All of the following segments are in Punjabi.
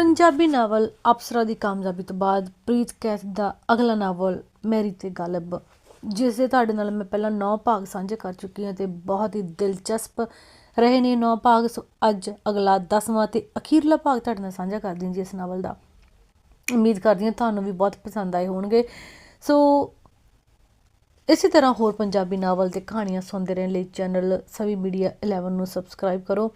ਪੰਜਾਬੀ ਨਾਵਲ ਅਪਸਰਾ ਦੀ ਕਾਮਯਾਬੀ ਤੋਂ ਬਾਅਦ ਪ੍ਰੀਤ ਕੈਥ ਦਾ ਅਗਲਾ ਨਾਵਲ ਮੈਰੀ ਤੇ ਗਾਲਬ ਜਿਸ ਦੇ ਤੁਹਾਡੇ ਨਾਲ ਮੈਂ ਪਹਿਲਾਂ 9 ਭਾਗ ਸਾਂਝੇ ਕਰ ਚੁੱਕੀ ਹਾਂ ਤੇ ਬਹੁਤ ਹੀ ਦਿਲਚਸਪ ਰਹੇ ਨੇ 9 ਭਾਗ। ਸੋ ਅੱਜ ਅਗਲਾ 10ਵਾਂ ਤੇ ਅਖੀਰਲਾ ਭਾਗ ਤੁਹਾਡੇ ਨਾਲ ਸਾਂਝਾ ਕਰਦੀ ਹਾਂ ਜੀ ਇਸ ਨਾਵਲ ਦਾ। ਉਮੀਦ ਕਰਦੀ ਹਾਂ ਤੁਹਾਨੂੰ ਵੀ ਬਹੁਤ ਪਸੰਦ ਆਏ ਹੋਣਗੇ। ਸੋ ਇਸੇ ਤਰ੍ਹਾਂ ਹੋਰ ਪੰਜਾਬੀ ਨਾਵਲ ਤੇ ਕਹਾਣੀਆਂ ਸੁਣਦੇ ਰਹਿਣ ਲਈ ਚੈਨਲ ਸਵੀ ਮੀਡੀਆ 11 ਨੂੰ ਸਬਸਕ੍ਰਾਈਬ ਕਰੋ।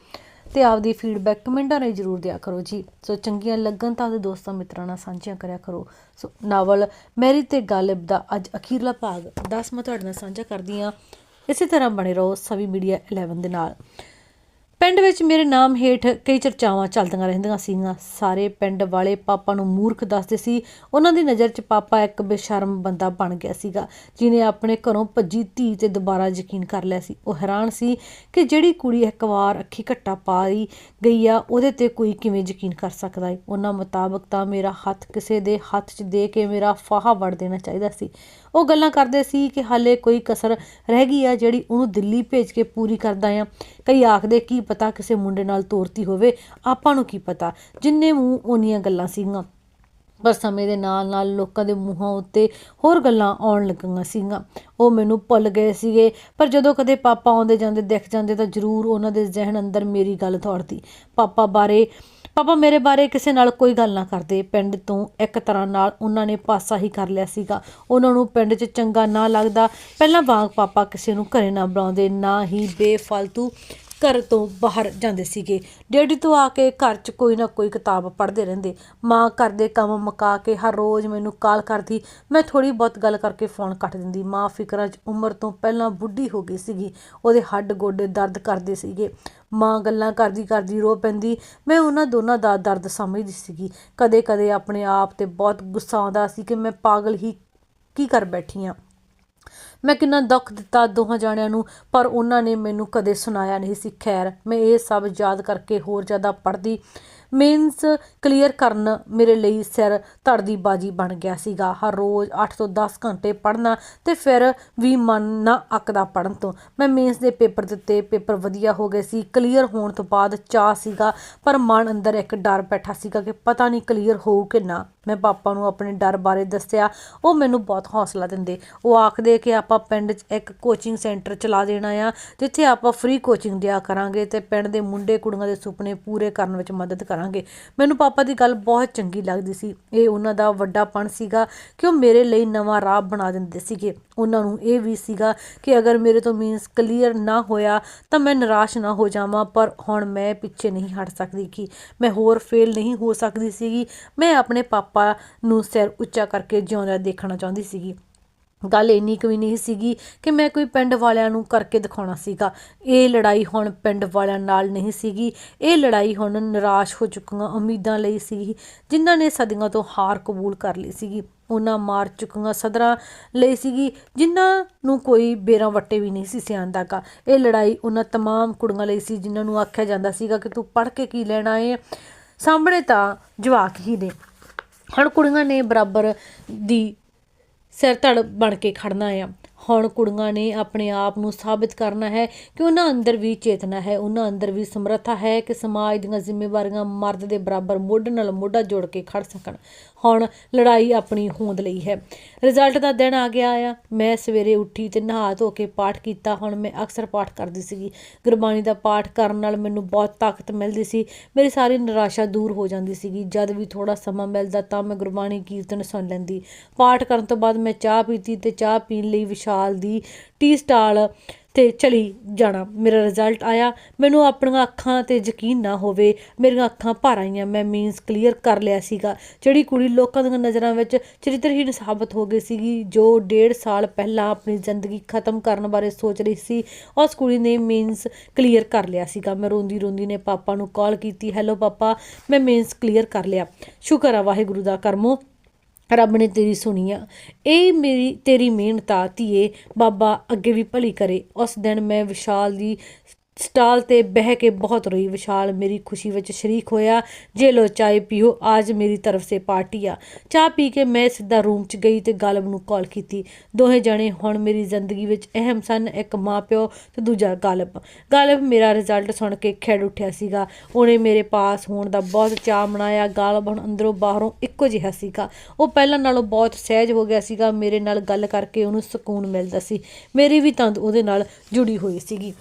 ਤੇ ਆਪਦੀ ਫੀਡਬੈਕ ਕਮੈਂਟਾਂ ਰਾਹੀਂ ਜਰੂਰ ਦਿਆ ਕਰੋ ਜੀ। ਸੋ ਚੰਗੀਆਂ ਲੱਗਣ ਤਾਂ ਆਪਦੇ ਦੋਸਤਾਂ ਮਿੱਤਰਾਂ ਨਾਲ ਸਾਂਝੀਆਂ ਕਰਿਆ ਕਰੋ। ਸੋ ਨਾਵਲ ਮੈਰੀ ਤੇ ਗਾਲਿਬ ਦਾ ਅੱਜ ਅਖੀਰਲਾ ਭਾਗ 10 ਮੈਂ ਤੁਹਾਡੇ ਨਾਲ ਸਾਂਝਾ ਕਰਦੀ ਹਾਂ। ਇਸੇ ਤਰ੍ਹਾਂ ਬਣੇ ਰਹੋ ਸਵੀ ਮੀਡੀਆ 11 ਦੇ ਨਾਲ। ਪਿੰਡ ਵਿੱਚ ਮੇਰੇ ਨਾਮ ਹੇਠ ਕਈ ਚਰਚਾਵਾਂ ਚੱਲਦੀਆਂ ਰਹਿੰਦੀਆਂ ਸੀਗੀਆਂ ਸਾਰੇ ਪਿੰਡ ਵਾਲੇ ਪਾਪਾ ਨੂੰ ਮੂਰਖ ਦੱਸਦੇ ਸੀ। ਉਹਨਾਂ ਦੀ ਨਜ਼ਰ 'ਚ ਪਾਪਾ ਇੱਕ ਬੇਸ਼ਰਮ ਬੰਦਾ ਬਣ ਗਿਆ ਸੀਗਾ ਜਿਨੇ ਆਪਣੇ ਘਰੋਂ ਭੱਜੀ ਧੀ ਤੇ ਦੁਬਾਰਾ ਯਕੀਨ ਕਰ ਲਿਆ ਸੀ। ਉਹ ਹੈਰਾਨ ਸੀ ਕਿ ਜਿਹੜੀ ਕੁੜੀ ਇੱਕ ਵਾਰ ਅੱਖੀ ਘੱਟਾ ਪਾਈ ਗਈ ਆ, ਉਹਦੇ ਤੇ ਕੋਈ ਕਿਵੇਂ ਯਕੀਨ ਕਰ ਸਕਦਾ ਹੈ ਉਹਨਾਂ ਮੁਤਾਬਕ ਤਾਂ ਮੇਰਾ ਹੱਥ ਕਿਸੇ ਦੇ ਹੱਥ 'ਚ ਦੇ ਕੇ ਮੇਰਾ ਫਾਹਾ ਵੜ ਦੇਣਾ ਚਾਹੀਦਾ ਸੀ। ਉਹ ਗੱਲਾਂ ਕਰਦੇ ਸੀ ਕਿ ਹਾਲੇ ਕੋਈ ਕਸਰ ਰਹਿ ਗਈ ਆ ਜਿਹੜੀ ਉਹਨੂੰ ਦਿੱਲੀ ਭੇਜ ਕੇ ਪੂਰੀ ਕਰਦਾ ਆ। ਕਈ ਆਖਦੇ ਕਿ ਪਤਾ ਕਿਸੇ ਮੁੰਡੇ ਨਾਲ ਤੋਰਤੀ ਹੋਵੇ, ਆਪਾਂ ਨੂੰ ਕੀ ਪਤਾ? ਜਿੰਨੇ ਮੂੰਹ ਉਹਨੀਆਂ ਗੱਲਾਂ ਸੀਗੀਆਂ। ਪਰ ਸਮੇਂ ਦੇ ਨਾਲ ਨਾਲ ਲੋਕਾਂ ਦੇ ਮੂੰਹਾਂ ਉੱਤੇ ਹੋਰ ਗੱਲਾਂ ਆਉਣ ਲੱਗੀਆਂ ਸੀਗੀਆਂ। ਉਹ ਮੈਨੂੰ ਭੁੱਲ ਗਏ ਸੀਗੇ। ਪਰ ਜਦੋਂ ਕਦੇ ਪਾਪਾ ਆਉਂਦੇ ਜਾਂਦੇ, ਦਿਖ ਜਾਂਦੇ ਤਾਂ ਜ਼ਰੂਰ ਉਹਨਾਂ ਦੇ ਜ਼ਿਹਨ ਅੰਦਰ ਮੇਰੀ ਗੱਲ ਦੌੜਦੀ। ਪਾਪਾ ਬਾਰੇ, ਪਾਪਾ ਮੇਰੇ ਬਾਰੇ ਕਿਸੇ ਨਾਲ ਕੋਈ ਗੱਲ ਨਾ ਕਰਦੇ। ਪਿੰਡ ਤੋਂ ਇੱਕ ਤਰ੍ਹਾਂ ਨਾਲ ਉਹਨਾਂ ਨੇ ਪਾਸਾ ਹੀ ਕਰ ਲਿਆ ਸੀਗਾ। ਉਹਨਾਂ ਨੂੰ ਪਿੰਡ 'ਚ ਚੰਗਾ ਨਾ ਲੱਗਦਾ। ਪਹਿਲਾਂ ਵਾਂਗ ਪਾਪਾ ਕਿਸੇ ਨੂੰ ਘਰੇ ਨਾ ਬੁਲਾਉਂਦੇ, ਨਾ ਹੀ ਬੇਫਾਲਤੂ ਘਰ ਤੋਂ ਬਾਹਰ ਜਾਂਦੇ ਸੀਗੇ। ਡੈਡੀ ਤੋਂ ਆ ਕੇ ਘਰ 'ਚ ਕੋਈ ਨਾ ਕੋਈ ਕਿਤਾਬ ਪੜ੍ਹਦੇ ਰਹਿੰਦੇ। ਮਾਂ ਘਰ ਦੇ ਕੰਮ ਮੁਕਾ ਕੇ ਹਰ ਰੋਜ਼ ਮੈਨੂੰ ਕਾਲ ਕਰਦੀ। ਮੈਂ ਥੋੜੀ ਬਹੁਤ ਗੱਲ ਕਰਕੇ ਫੋਨ ਕੱਟ ਦਿੰਦੀ। ਮਾਂ ਫਿਕਰਾਂ 'ਚ ਉਮਰ ਤੋਂ ਪਹਿਲਾਂ ਬੁੱਢੀ ਹੋ ਗਈ ਸੀਗੀ। ਉਹਦੇ ਹੱਡ ਗੋਡੇ ਦਰਦ ਕਰਦੇ ਸੀਗੇ। ਮਾਂ ਗੱਲਾਂ ਕਰਦੀ ਕਰਦੀ ਰੋ ਪੈਂਦੀ। ਮੈਂ ਉਹਨਾਂ ਦੋਨਾਂ ਦਾ ਦਰਦ ਸਮਝਦੀ ਸੀਗੀ। ਕਦੇ ਕਦੇ ਆਪਣੇ ਆਪ ਤੇ ਬਹੁਤ ਗੁੱਸਾ ਆਉਂਦਾ ਸੀ ਕਿ ਮੈਂ ਪਾਗਲ ਹੀ ਕੀ ਕਰ ਬੈਠੀ ਹਾਂ ਮੈਂ ਕਿੰਨਾ ਦੁੱਖ ਦਿੱਤਾ ਦੋਹਾਂ ਜਾਣਿਆਂ ਨੂੰ, ਪਰ ਉਹਨਾਂ ਨੇ ਮੈਨੂੰ ਕਦੇ ਸੁਣਾਇਆ ਨਹੀਂ ਸੀ। ਖੈਰ, ਮੈਂ ਇਹ ਸਭ ਯਾਦ ਕਰਕੇ ਹੋਰ ਜ਼ਿਆਦਾ ਪੜ੍ਹਦੀ। ਮੇਨਸ ਕਲੀਅਰ ਕਰਨ ਮੇਰੇ ਲਈ ਸਿਰ ਧੜਦੀ ਬਾਜੀ ਬਣ ਗਿਆ ਸੀਗਾ। ਹਰ ਰੋਜ਼ 8 ਤੋਂ 10 ਘੰਟੇ ਪੜ੍ਹਨਾ ਤੇ ਫਿਰ ਵੀ ਮਨ ਨਾ ਅੱਕਦਾ ਪੜਨ ਤੋਂ। ਮੈਂ ਮੇਨਸ ਦੇ ਪੇਪਰ ਦਿੱਤੇ ਪੇਪਰ ਵਧੀਆ ਹੋ ਗਏ ਸੀ। ਕਲੀਅਰ ਹੋਣ ਤੋਂ ਬਾਅਦ ਚਾਹ ਸੀਗਾ, ਪਰ ਮਨ ਅੰਦਰ ਇੱਕ ਡਰ ਬੈਠਾ ਸੀਗਾ ਕਿ ਪਤਾ ਨਹੀਂ ਕਲੀਅਰ ਹੋਊ ਕਿ ਨਾ। ਮੈਂ ਪਾਪਾ ਨੂੰ ਆਪਣੇ ਡਰ ਬਾਰੇ ਦੱਸਿਆ, ਉਹ ਮੈਨੂੰ ਬਹੁਤ ਹੌਸਲਾ ਦਿੰਦੇ। ਉਹ ਆਖਦੇ ਕਿ ਆਪਾਂ ਪਿੰਡ 'ਚ ਇੱਕ ਕੋਚਿੰਗ ਸੈਂਟਰ ਚਲਾ ਦੇਣਾ ਆ, ਜਿੱਥੇ ਆਪਾਂ ਫ੍ਰੀ ਕੋਚਿੰਗ ਦਿਆ ਕਰਾਂਗੇ ਤੇ ਪਿੰਡ ਦੇ ਮੁੰਡੇ ਕੁੜੀਆਂ ਦੇ ਸੁਪਨੇ ਪੂਰੇ ਕਰਨ ਵਿੱਚ ਮਦਦ ਕਰਾਂਗੇ। ਮੈਨੂੰ ਪਾਪਾ ਦੀ ਗੱਲ ਬਹੁਤ ਚੰਗੀ ਲੱਗਦੀ ਸੀ। ਇਹ ਉਹਨਾਂ ਦਾ ਵੱਡਾਪਣ ਸੀਗਾ ਕਿ ਉਹ ਮੇਰੇ ਲਈ ਨਵਾਂ ਰਾਹ ਬਣਾ ਦਿੰਦੇ ਸੀਗੇ। ਉਹਨਾਂ ਨੂੰ ਇਹ ਵੀ ਸੀਗਾ ਕਿ ਅਗਰ ਮੇਰੇ ਤੋਂ ਮੀਨਸ ਕਲੀਅਰ ਨਾ ਹੋਇਆ ਤਾਂ ਮੈਂ ਨਿਰਾਸ਼ ਨਾ ਹੋ ਜਾਵਾਂ, ਪਰ ਹੁਣ ਮੈਂ ਪਿੱਛੇ ਨਹੀਂ ਹਟ ਸਕਦੀ ਕਿ ਮੈਂ ਹੋਰ ਫੇਲ ਨਹੀਂ ਹੋ ਸਕਦੀ ਸੀਗੀ। ਮੈਂ ਆਪਣੇ ਪਾਪਾ ਨੂੰ ਸਿਰ ਉੱਚਾ ਕਰਕੇ ਜਿਉਂਦਾ ਦੇਖਣਾ ਚਾਹੁੰਦੀ ਸੀਗੀ। ਗੱਲ ਇੰਨੀ ਕੁ ਵੀ ਨਹੀਂ ਸੀਗੀ ਕਿ ਮੈਂ ਕੋਈ ਪਿੰਡ ਵਾਲਿਆਂ ਨੂੰ ਕਰਕੇ ਦਿਖਾਉਣਾ ਸੀਗਾ। ਇਹ ਲੜਾਈ ਹੁਣ ਪਿੰਡ ਵਾਲਿਆਂ ਨਾਲ ਨਹੀਂ ਸੀਗੀ। ਇਹ ਲੜਾਈ ਹੁਣ ਨਿਰਾਸ਼ ਹੋ ਚੁੱਕੀਆਂ ਉਮੀਦਾਂ ਲਈ ਸੀ ਜਿਨ੍ਹਾਂ ਨੇ ਸਦੀਆਂ ਤੋਂ ਹਾਰ ਕਬੂਲ ਕਰ ਲਈ ਸੀਗੀ। ਉਹਨਾਂ ਮਾਰ ਚੁੱਕੀਆਂ ਸਦਰਾਂ ਲਈ ਸੀਗੀ ਜਿਨ੍ਹਾਂ ਨੂੰ ਕੋਈ ਬੇਰਾਂ ਵੱਟੇ ਵੀ ਨਹੀਂ ਸੀ ਸਿਆਂਦਾਗਾ ਇਹ ਲੜਾਈ ਉਹਨਾਂ तमाम ਕੁੜੀਆਂ ਲਈ ਸੀ ਜਿਨ੍ਹਾਂ ਨੂੰ ਆਖਿਆ ਜਾਂਦਾ ਸੀਗਾ ਕਿ ਤੂੰ ਪੜ੍ਹ ਕੇ ਕੀ ਲੈਣਾ ਏ ਸਾਹਮਣੇ ਤਾਂ ਜਵਾਕ ਹੀ ਨੇ ਹੁਣ ਕੁੜੀਆਂ ਨੇ ਬਰਾਬਰ ਦੀ ਸਿਰ ਧੜ ਬਣ ਕੇ ਖੜਨਾ ਆ ਹੁਣ ਕੁੜੀਆਂ ਨੇ ਆਪਣੇ ਆਪ ਨੂੰ ਸਾਬਿਤ ਕਰਨਾ ਹੈ ਕਿ ਉਹਨਾਂ ਅੰਦਰ ਵੀ ਚੇਤਨਾ ਹੈ ਉਹਨਾਂ ਅੰਦਰ ਵੀ ਸਮਰੱਥਾ ਹੈ ਕਿ ਸਮਾਜ ਦੀਆਂ ਜ਼ਿੰਮੇਵਾਰੀਆਂ ਮਰਦ ਦੇ ਬਰਾਬਰ ਮੋਢੇ ਨਾਲ ਮੋਢਾ ਜੋੜ ਕੇ ਖੜ ਸਕਣ ਹੁਣ ਲੜਾਈ ਆਪਣੀ ਹੋਂਦ ਲਈ ਹੈ। ਰਿਜ਼ਲਟ ਦਾ ਦਿਨ ਆ ਗਿਆ ਆ। ਮੈਂ ਸਵੇਰੇ ਉੱਠੀ ਤੇ ਨਹਾ ਧੋ ਕੇ ਪਾਠ ਕੀਤਾ। ਹੁਣ ਮੈਂ ਅਕਸਰ ਪਾਠ ਕਰਦੀ ਸੀਗੀ। ਗੁਰਬਾਣੀ ਦਾ ਪਾਠ ਕਰਨ ਨਾਲ ਮੈਨੂੰ ਬਹੁਤ ਤਾਕਤ ਮਿਲਦੀ ਸੀ। ਮੇਰੀ ਸਾਰੀ ਨਿਰਾਸ਼ਾ ਦੂਰ ਹੋ ਜਾਂਦੀ ਸੀਗੀ। ਜਦ ਵੀ ਥੋੜਾ ਸਮਾਂ ਮਿਲਦਾ ਤਾਂ ਮੈਂ ਗੁਰਬਾਣੀ ਕੀਰਤਨ ਸੁਣ ਲੈਂਦੀ। ਪਾਠ ਕਰਨ ਤੋਂ ਬਾਅਦ ਮੈਂ ਚਾਹ ਪੀਤੀ ਤੇ ਚਾਹ ਪੀਣ ਲਈ ਵਿਸ਼ਾਲ ਦੀ ਟੀ ਸਟਾਲ ਤੇ ਚਲੀ ਜਾਣਾ। ਮੇਰਾ ਰਿਜ਼ਲਟ ਆਇਆ। ਮੈਨੂੰ ਆਪਣੀਆਂ ਅੱਖਾਂ ਤੇ ਯਕੀਨ ਨਾ ਹੋਵੇ। ਮੇਰੀਆਂ ਅੱਖਾਂ ਭਰ ਆਈਆਂ। ਮੈਂ ਮੀਨਸ ਕਲੀਅਰ ਕਰ ਲਿਆ ਸੀਗਾ। ਜਿਹੜੀ ਕੁੜੀ ਲੋਕਾਂ ਦੀਆਂ ਨਜ਼ਰਾਂ ਵਿੱਚ ਚਰਿੱਤਰਹੀਣ ਸਾਬਤ ਹੋ ਗਈ ਸੀਗੀ, ਜੋ ਡੇਢ ਸਾਲ ਪਹਿਲਾਂ ਆਪਣੀ ਜ਼ਿੰਦਗੀ ਖਤਮ ਕਰਨ ਬਾਰੇ ਸੋਚ ਰਹੀ ਸੀ, ਉਸ ਕੁੜੀ ਨੇ ਮੀਨਸ ਕਲੀਅਰ ਕਰ ਲਿਆ ਸੀਗਾ। ਮੈਂ ਰੋਂਦੀ ਰੋਂਦੀ ਨੇ ਪਾਪਾ ਨੂੰ ਕਾਲ ਕੀਤੀ ਹੈਲੋ ਪਾਪਾ। ਮੈਂ ਮੀਨਸ ਕਲੀਅਰ ਕਰ ਲਿਆ। ਸ਼ੁਕਰ ਆ ਵਾਹਿਗੁਰੂ ਦਾ ਕਰਮੋ। ਰੱਬ ਨੇ ਤੇਰੀ ਸੁਣੀ ਆ। ਇਹ ਮੇਰੀ, ਤੇਰੀ ਮਿਹਨਤ ਆ ਧੀਏ, ਬਾਬਾ ਅੱਗੇ ਵੀ ਭਲੀ ਕਰੇ। ਉਸ ਦਿਨ ਮੈਂ ਵਿਸ਼ਾਲ ਦੀ ਸਟਾਲ ਤੇ ਬਹਿ ਕੇ ਬਹੁਤ ਰੋਈ ਵਿਸ਼ਾਲ ਮੇਰੀ ਖੁਸ਼ੀ ਵਿੱਚ ਸ਼ਰੀਕ ਹੋਇਆ, ਜੇ ਲੋ ਚਾय ਪੀਓ ਅੱਜ ਮੇਰੀ ਤਰਫ ਸੇ ਪਾਰਟੀ ਆ। ਚਾਹ ਪੀ ਕੇ ਮੈਂ ਸਿੱਧਾ ਰੂਮ 'ਚ ਗਈ ਤੇ ਗਾਲਬ ਨੂੰ ਕਾਲ ਕੀਤੀ। ਦੋਹੇ ਜਣੇ ਹੁਣ ਮੇਰੀ ਜ਼ਿੰਦਗੀ ਵਿੱਚ ਅਹਿਮ ਸਨ, ਇੱਕ ਮਾਪਿਓ ਤੇ ਦੂਜਾ ਗਾਲਬ ਗਾਲਬ ਮੇਰਾ ਰਿਜ਼ਲਟ ਸੁਣ ਕੇ ਖਿੜ ਉੱਠਿਆ ਸੀਗਾ। ਉਹਨੇ ਮੇਰੇ ਪਾਸ ਹੋਣ ਦਾ ਬਹੁਤ ਚਾਅ ਮਨਾਇਆ। ਗਾਲਬ ਹੁਣ ਅੰਦਰੋਂ ਬਾਹਰੋਂ ਇੱਕੋ ਜਿਹਾ ਸੀਗਾ। ਉਹ ਪਹਿਲਾਂ ਨਾਲੋਂ ਬਹੁਤ ਸਹਿਜ ਹੋ ਗਿਆ ਸੀਗਾ। ਮੇਰੇ ਨਾਲ ਗੱਲ ਕਰਕੇ ਉਹਨੂੰ ਸਕੂਨ ਮਿਲਦਾ ਸੀ। ਮੇਰੀ ਵੀ ਤੰਦ ਉਹਦੇ ਨਾਲ ਜੁੜੀ ਹੋਈ ਸੀਗੀ।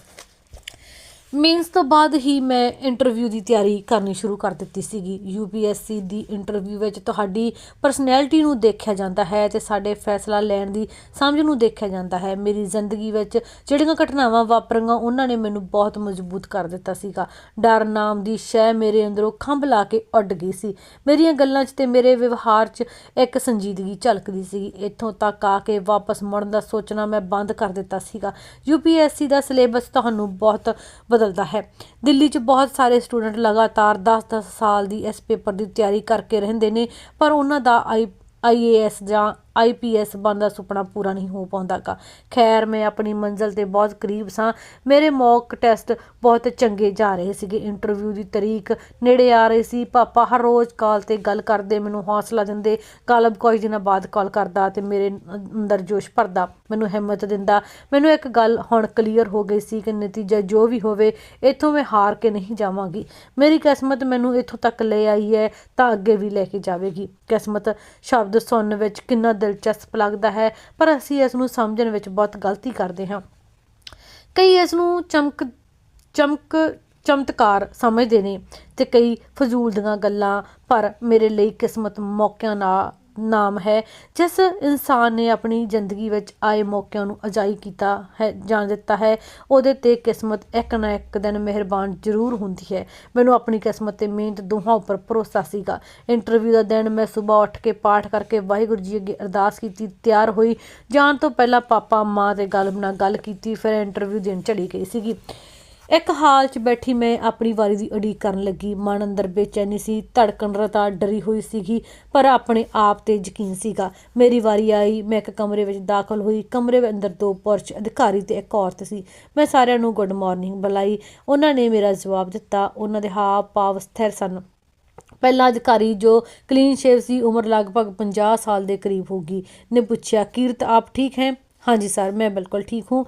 ਮੀਨਸ ਤੋਂ ਬਾਅਦ ਹੀ ਮੈਂ ਇੰਟਰਵਿਊ ਦੀ ਤਿਆਰੀ ਕਰਨੀ ਸ਼ੁਰੂ ਕਰ ਦਿੱਤੀ ਸੀਗੀ। ਯੂਪੀਐਸਸੀ ਦੀ ਇੰਟਰਵਿਊ ਵਿੱਚ ਤੁਹਾਡੀ ਪਰਸਨੈਲਿਟੀ ਨੂੰ ਦੇਖਿਆ ਜਾਂਦਾ ਹੈ ਤੇ ਸਾਡੇ ਫੈਸਲਾ ਲੈਣ ਦੀ ਸਮਝ ਨੂੰ ਦੇਖਿਆ ਜਾਂਦਾ ਹੈ। ਮੇਰੀ ਜ਼ਿੰਦਗੀ ਵਿੱਚ ਜਿਹੜੀਆਂ ਘਟਨਾਵਾਂ ਵਾਪਰੀਆਂ, ਉਹਨਾਂ ਨੇ ਮੈਨੂੰ ਬਹੁਤ ਮਜ਼ਬੂਤ ਕਰ ਦਿੱਤਾ ਸੀਗਾ। ਡਰ ਨਾਮ ਦੀ ਸ਼ੈ ਮੇਰੇ ਅੰਦਰੋਂ ਖੰਭ ਲਾ ਕੇ ਉੱਡ ਗਈ ਸੀ। ਮੇਰੀਆਂ ਗੱਲਾਂ 'ਚ ਤੇ ਮੇਰੇ ਵਿਵਹਾਰ 'ਚ ਇੱਕ ਸੰਜੀਦਗੀ ਝਲਕਦੀ ਸੀਗੀ। ਇੱਥੋਂ ਤੱਕ ਆ ਕੇ ਵਾਪਸ ਮੁੜਨ ਦਾ ਸੋਚਣਾ ਮੈਂ ਬੰਦ ਕਰ ਦਿੱਤਾ ਸੀਗਾ। ਯੂਪੀਐਸਸੀ ਦਾ ਸਿਲੇਬਸ ਤੁਹਾਨੂੰ ਬਹੁਤ ਬਦਲਦਾ ਹੈ। ਦਿੱਲੀ 'ਚ ਬਹੁਤ ਸਾਰੇ ਸਟੂਡੈਂਟ ਲਗਾਤਾਰ 10-10 ਸਾਲ ਦੀ ਇਸ ਪੇਪਰ ਦੀ ਤਿਆਰੀ ਕਰਕੇ ਰਹਿੰਦੇ ਨੇ, ਪਰ ਉਹਨਾਂ ਦਾ ਆਈ ਆਈਏਐਸ ਜਾਂ ਆਈਪੀਐਸ ਬਣਨ ਦਾ ਸੁਪਨਾ ਪੂਰਾ ਨਹੀਂ ਹੋ ਪਾਉਂਦਾਗਾ। ਖੈਰ, ਮੈਂ ਆਪਣੀ ਮੰਜ਼ਲ ਤੇ ਬਹੁਤ ਕਰੀਬ ਸਾਂ। ਮੇਰੇ ਮੌਕ ਟੈਸਟ ਬਹੁਤ ਚੰਗੇ ਜਾ ਰਹੇ ਸੀਗੇ। ਇੰਟਰਵਿਊ ਦੀ ਤਰੀਕ ਨੇੜੇ ਆ ਰਹੀ ਸੀ। ਪਾਪਾ ਹਰ ਰੋਜ਼ ਕਾਲ ਤੇ ਗੱਲ ਕਰਦੇ, ਮੈਨੂੰ ਹੌਸਲਾ ਦਿੰਦੇ। ਕਾਲਬ ਕੁਝ ਦਿਨਾਂ ਬਾਅਦ ਕਾਲ ਕਰਦਾ ਤੇ ਮੇਰੇ ਅੰਦਰ ਜੋਸ਼ ਭਰਦਾ, ਮੈਨੂੰ ਹਿੰਮਤ ਦਿੰਦਾ। ਮੈਨੂੰ ਇੱਕ ਗੱਲ ਹੁਣ ਕਲੀਅਰ ਹੋ ਗਈ ਸੀ ਕਿ ਨਤੀਜਾ ਜੋ ਵੀ ਹੋਵੇ, ਇੱਥੋਂ ਮੈਂ ਹਾਰ ਕੇ ਨਹੀਂ ਜਾਵਾਂਗੀ। ਮੇਰੀ ਕਿਸਮਤ ਮੈਨੂੰ ਇੱਥੋਂ ਤੱਕ ਲੈ ਆਈ ਹੈ ਤਾਂ ਅੱਗੇ ਵੀ ਲੈ ਕੇ ਜਾਵੇਗੀ। ਕਿਸਮਤ ਸ਼ਬਦ ਸੁਣਨ ਵਿੱਚ ਕਿੰਨਾ ਦਿਲਚਸਪ ਲੱਗਦਾ ਹੈ, ਪਰ ਅਸੀਂ ਇਸ ਨੂੰ ਸਮਝਣ ਵਿੱਚ ਬਹੁਤ ਗਲਤੀ ਕਰਦੇ ਹਾਂ। ਕਈ ਇਸ ਨੂੰ ਚਮਕ ਚਮਕ, ਚਮਤਕਾਰ ਸਮਝਦੇ ਨੇ ਤੇ ਕਈ ਫਜ਼ੂਲ ਦੀਆਂ ਗੱਲਾਂ, ਪਰ ਮੇਰੇ ਲਈ ਕਿਸਮਤ ਮੌਕਿਆਂ ਨਾਲ ਨਾਮ ਹੈ, ਜਿਸ ਇਨਸਾਨ ਨੇ ਆਪਣੀ ਜ਼ਿੰਦਗੀ ਵਿੱਚ ਆਏ ਮੌਕਿਆਂ ਨੂੰ ਅਜਾਈ ਕੀਤਾ ਹੈ, ਜਾਣ ਦਿੱਤਾ ਹੈ। ਉਹਦੇ ਤੇ ਕਿਸਮਤ ਇੱਕ ਨਾ ਇੱਕ ਦਿਨ ਮਿਹਰਬਾਨ ਜ਼ਰੂਰ ਹੁੰਦੀ ਹੈ। ਮੈਨੂੰ ਆਪਣੀ ਕਿਸਮਤ ਤੇ ਮਿਹਨਤ ਦੋਹਾਂ ਉੱਪਰ ਭਰੋਸਾ ਸੀਗਾ। ਇੰਟਰਵਿਊ ਦਾ ਦਿਨ ਮੈਂ ਸਵੇਰ ਉੱਠ ਕੇ ਪਾਠ ਕਰਕੇ ਵਾਹਿਗੁਰੂ ਜੀ ਅੱਗੇ ਅਰਦਾਸ ਕੀਤੀ, ਤਿਆਰ ਹੋਈ। ਜਾਣ ਤੋਂ ਪਹਿਲਾਂ ਪਾਪਾ, ਮਾਂ ਦੇ ਗੱਲ ਨਾਲ ਗੱਲ ਕੀਤੀ, ਫਿਰ ਇੰਟਰਵਿਊ ਦੇਣ ਚਲੀ ਗਈ ਸੀਗੀ। ਇੱਕ ਹਾਲ 'ਚ ਬੈਠੀ ਮੈਂ ਆਪਣੀ ਵਾਰੀ ਦੀ ਉਡੀਕ ਕਰਨ ਲੱਗੀ। ਮਨ ਅੰਦਰ ਬੇਚੈਨੀ ਸੀ, ਧੜਕਣ ਰਤਾ ਡਰੀ ਹੋਈ ਸੀਗੀ, ਪਰ ਆਪਣੇ ਆਪ ਤੇ ਯਕੀਨ ਸੀਗਾ। ਮੇਰੀ ਵਾਰੀ ਆਈ, ਮੈਂ ਇੱਕ ਕਮਰੇ ਵਿੱਚ ਦਾਖਲ ਹੋਈ। ਕਮਰੇ ਦੇ ਅੰਦਰ ਦੋ ਪੁਰਸ਼, ਅਧਿਕਾਰੀ ਤੇ ਇੱਕ ਔਰਤ ਸੀ। ਮੈਂ ਸਾਰਿਆਂ ਨੂੰ ਗੁੱਡ ਮਾਰਨਿੰਗ ਬੁਲਾਈ। ਉਹਨਾਂ ਨੇ ਮੇਰਾ ਜਵਾਬ ਦਿੱਤਾ। ਉਹਨਾਂ ਦੇ ਹਾਵ ਭਾਵ ਸਥਿਰ ਸਨ। ਪਹਿਲਾ ਅਧਿਕਾਰੀ ਜੋ ਕਲੀਨ ਸ਼ੇਵ ਸੀ, ਉਮਰ ਲਗਭਗ 50 ਸਾਲ ਦੇ ਕਰੀਬ ਹੋਗੀ ਨੇ ਪੁੱਛਿਆ, ਕੀਰਤ, ਆਪ ਠੀਕ ਹੈ? ਹਾਂਜੀ ਸਰ, ਮੈਂ ਬਿਲਕੁਲ ਠੀਕ ਹੂੰ।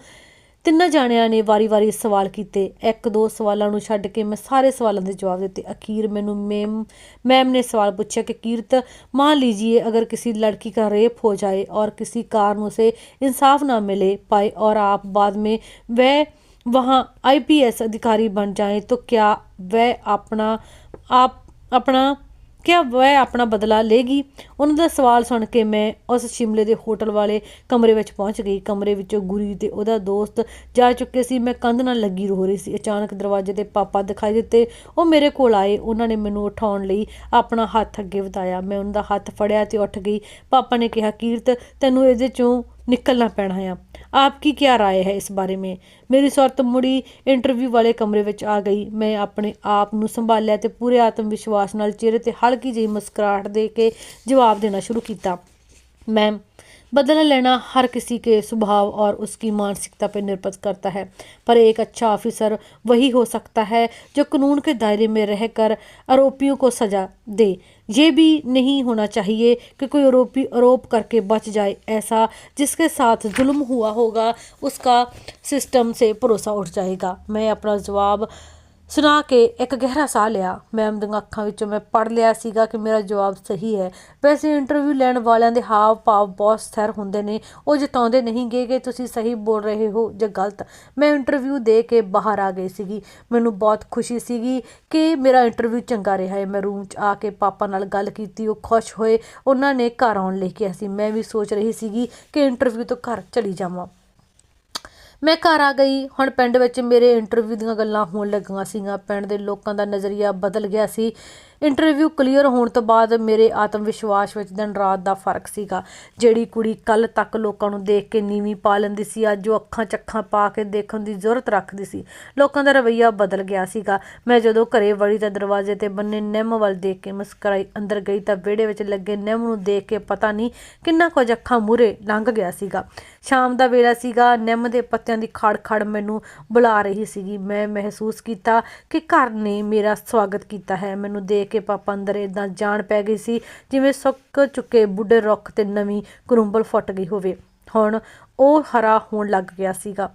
ਤਿੰਨਾਂ ਜਾਣਿਆਂ ਨੇ ਵਾਰੀ-ਵਾਰੀ ਸਵਾਲ ਕੀਤੇ ਇੱਕ ਦੋ ਸਵਾਲਾਂ ਨੂੰ ਛੱਡ ਕੇ ਮੈਂ ਸਾਰੇ ਸਵਾਲਾਂ ਦੇ ਜਵਾਬ ਦਿੱਤੇ ਅਖੀਰ ਮੈਨੂੰ ਮੈਮ मैम ने सवाल पूछा कि कीर्त मान लीजिए अगर किसी लड़की का रेप हो जाए और किसी कारण उसे इंसाफ ना मिले पाए और आप बाद में वह वहाँ आईपीएस अधिकारी बन जाएं तो क्या वह अपना आप अपना ਕਿਆ ਵह ਆਪਣਾ ਬਦਲਾ ਲੇਗੀ? ਉਹਨਾਂ ਦਾ ਸਵਾਲ ਸੁਣ ਕੇ ਮੈਂ ਉਸ ਸ਼ਿਮਲੇ ਦੇ ਹੋਟਲ ਵਾਲੇ ਕਮਰੇ ਵਿੱਚ ਪਹੁੰਚ ਗਈ। ਕਮਰੇ ਵਿੱਚੋਂ ਗੁਰੀ ਤੇ ਉਹਦਾ ਦੋਸਤ ਜਾ ਚੁੱਕੇ ਸੀ। ਮੈਂ ਕੰਧ ਨਾਲ ਲੱਗੀ ਰੋ ਰਹੀ ਸੀ। ਅਚਾਨਕ ਦਰਵਾਜ਼ੇ ਤੇ ਪਾਪਾ ਦਿਖਾਈ ਦਿੱਤੇ। ਉਹ ਮੇਰੇ ਕੋਲ ਆਏ। ਉਹਨਾਂ ਨੇ ਮੈਨੂੰ ਉਠਾਉਣ ਲਈ ਆਪਣਾ ਹੱਥ ਅੱਗੇ ਵਧਾਇਆ। ਮੈਂ ਉਹਨਾਂ ਦਾ ਹੱਥ ਫੜਿਆ ਤੇ ਉੱਠ ਗਈ। ਪਾਪਾ ਨੇ ਕਿਹਾ, ਕੀਰਤ, ਤੈਨੂੰ ਇਹਦੇ ਚੋਂ ਨਿਕਲਣਾ ਪੈਣਾ ਆ आपकी क्या राय है इस बारे में ਮੇਰੀ ਸੁਰਤ ਮੁੜੀ ਇੰਟਰਵਿਊ ਵਾਲੇ ਕਮਰੇ ਵਿੱਚ ਆ ਗਈ ਮੈਂ ਆਪਣੇ ਆਪ ਨੂੰ ਸੰਭਾਲਿਆ ਤੇ ਪੂਰੇ ਆਤਮ ਵਿਸ਼ਵਾਸ ਨਾਲ ਚਿਹਰੇ ਤੇ ਹਲਕੀ ਜਿਹੀ ਮੁਸਕਰਾਹਟ ਦੇ ਕੇ ਜਵਾਬ ਦੇਣਾ ਸ਼ੁਰੂ ਕੀਤਾ मैम बदला लेना हर किसी के स्वभाव और उसकी मानसिकता पर निर्भर करता है। पर एक अच्छा ऑफिसर वही हो सकता है जो कानून के दायरे में रहकर आरोपियों को सजा दे। ये भी नहीं होना चाहिए कि कोई आरोपी आरोप करके बच जाए ऐसा जिसके साथ जुल्म हुआ होगा, उसका सिस्टम से भरोसा उठ जाएगा। मैं अपना जवाब ਸੁਣਾ ਕੇ ਇੱਕ ਗਹਿਰਾ ਸਾਹ ਲਿਆ। ਮੈਮ ਦੀਆਂ ਅੱਖਾਂ ਵਿੱਚੋਂ ਮੈਂ ਪੜ ਲਿਆ ਸੀਗਾ ਕਿ ਮੇਰਾ ਜਵਾਬ ਸਹੀ ਹੈ। ਵੈਸੇ ਇੰਟਰਵਿਊ ਲੈਣ ਵਾਲਿਆਂ ਦੇ ਹਾਵ ਭਾਵ ਬਹੁਤ ਸਥਿਰ ਹੁੰਦੇ ਨੇ। ਉਹ ਜਤਾਉਂਦੇ ਨਹੀਂ ਗਏ ਕਿ ਤੁਸੀਂ ਸਹੀ ਬੋਲ ਰਹੇ ਹੋ ਜਾਂ ਗਲਤ। ਮੈਂ ਇੰਟਰਵਿਊ ਦੇ ਕੇ ਬਾਹਰ ਆ ਗਈ ਸੀਗੀ। ਮੈਨੂੰ ਬਹੁਤ ਖੁਸ਼ੀ ਸੀਗੀ ਕਿ ਮੇਰਾ ਇੰਟਰਵਿਊ ਚੰਗਾ ਰਿਹਾ ਹੈ। ਮੈਂ ਰੂਮ 'ਚ ਆ ਕੇ ਪਾਪਾ ਨਾਲ ਗੱਲ ਕੀਤੀ, ਉਹ ਖੁਸ਼ ਹੋਏ। ਉਹਨਾਂ ਨੇ ਘਰ ਆਉਣ ਲਈ ਕਿਹਾ ਸੀ। ਮੈਂ ਵੀ ਸੋਚ ਰਹੀ ਸੀਗੀ ਕਿ ਇੰਟਰਵਿਊ ਤੋਂ ਘਰ ਚਲੀ ਜਾਵਾਂ। ਮੈਂ ਘਰ ਆ ਗਈ, ਹੁਣ ਪਿੰਡ ਵਿੱਚ ਮੇਰੇ ਇੰਟਰਵਿਊ ਦੀਆਂ ਗੱਲਾਂ ਹੋਣ ਲੱਗੀਆਂ ਸੀਗੀਆਂ। ਪਿੰਡ ਦੇ ਲੋਕਾਂ ਦਾ ਨਜ਼ਰੀਆ ਬਦਲ ਗਿਆ ਸੀ। ਇੰਟਰਵਿਊ ਕਲੀਅਰ ਹੋਣ ਤੋਂ ਬਾਅਦ ਮੇਰੇ ਆਤਮ ਵਿਸ਼ਵਾਸ ਵਿੱਚ ਦਿਨ ਰਾਤ ਦਾ ਫ਼ਰਕ ਸੀਗਾ। ਜਿਹੜੀ ਕੁੜੀ ਕੱਲ ਤੱਕ ਲੋਕਾਂ ਨੂੰ ਦੇਖ ਕੇ ਨੀਵੀਂ ਪਾ ਲੈਂਦੀ ਸੀ, ਅੱਜ ਉਹ ਅੱਖਾਂ ਚੱਖਾਂ ਪਾ ਕੇ ਦੇਖਣ ਦੀ ਜ਼ਰੂਰਤ ਰੱਖਦੀ ਸੀ। ਲੋਕਾਂ ਦਾ ਰਵੱਈਆ ਬਦਲ ਗਿਆ ਸੀਗਾ। ਮੈਂ ਜਦੋਂ ਘਰੇ ਵੜੀ ਤਾਂ ਦਰਵਾਜ਼ੇ ਤੇ ਬੰਨੇ ਨਿੰਮ ਵੱਲ ਦੇਖ ਕੇ ਮੁਸਕਰਾਈ ਅੰਦਰ ਗਈ ਤਾਂ ਵਿਹੜੇ ਵਿੱਚ ਲੱਗੇ ਨਿੰਮ ਨੂੰ ਦੇਖ ਕੇ ਪਤਾ ਨਹੀਂ ਕਿੰਨਾ ਕੁਝ ਅੱਖਾਂ ਮੂਰੇ ਲੰਘ ਗਿਆ ਸੀਗਾ। ਸ਼ਾਮ ਦਾ ਵੇਲਾ ਸੀਗਾ, ਨਿੰਮ ਦੇ ਪੱਤਿਆਂ ਦੀ ਖੜ ਖੜ ਮੈਨੂੰ ਬੁਲਾ ਰਹੀ ਸੀਗੀ। ਮੈਂ ਮਹਿਸੂਸ ਕੀਤਾ ਕਿ ਘਰ ਨੇ ਮੇਰਾ ਸਵਾਗਤ ਕੀਤਾ ਹੈ। ਮੈਨੂੰ ਦੇਖ ਕੇ ਪਾਪਾ ਅੰਦਰ ਇਦਾਂ ਜਾਣ ਪੈ ਗਈ ਸੀ, ਜਿਵੇਂ ਸੁੱਕ ਚੁੱਕੇ ਬੁੱਢੇ ਰੁੱਖ ਤੇ ਨਵੀਂ ਕਰੂੰਬਲ ਫੁੱਟ ਗਈ ਹੋਵੇ। ਹੁਣ ਉਹ ਹਰਾ ਹੋਣ ਲੱਗ ਗਿਆ ਸੀਗਾ।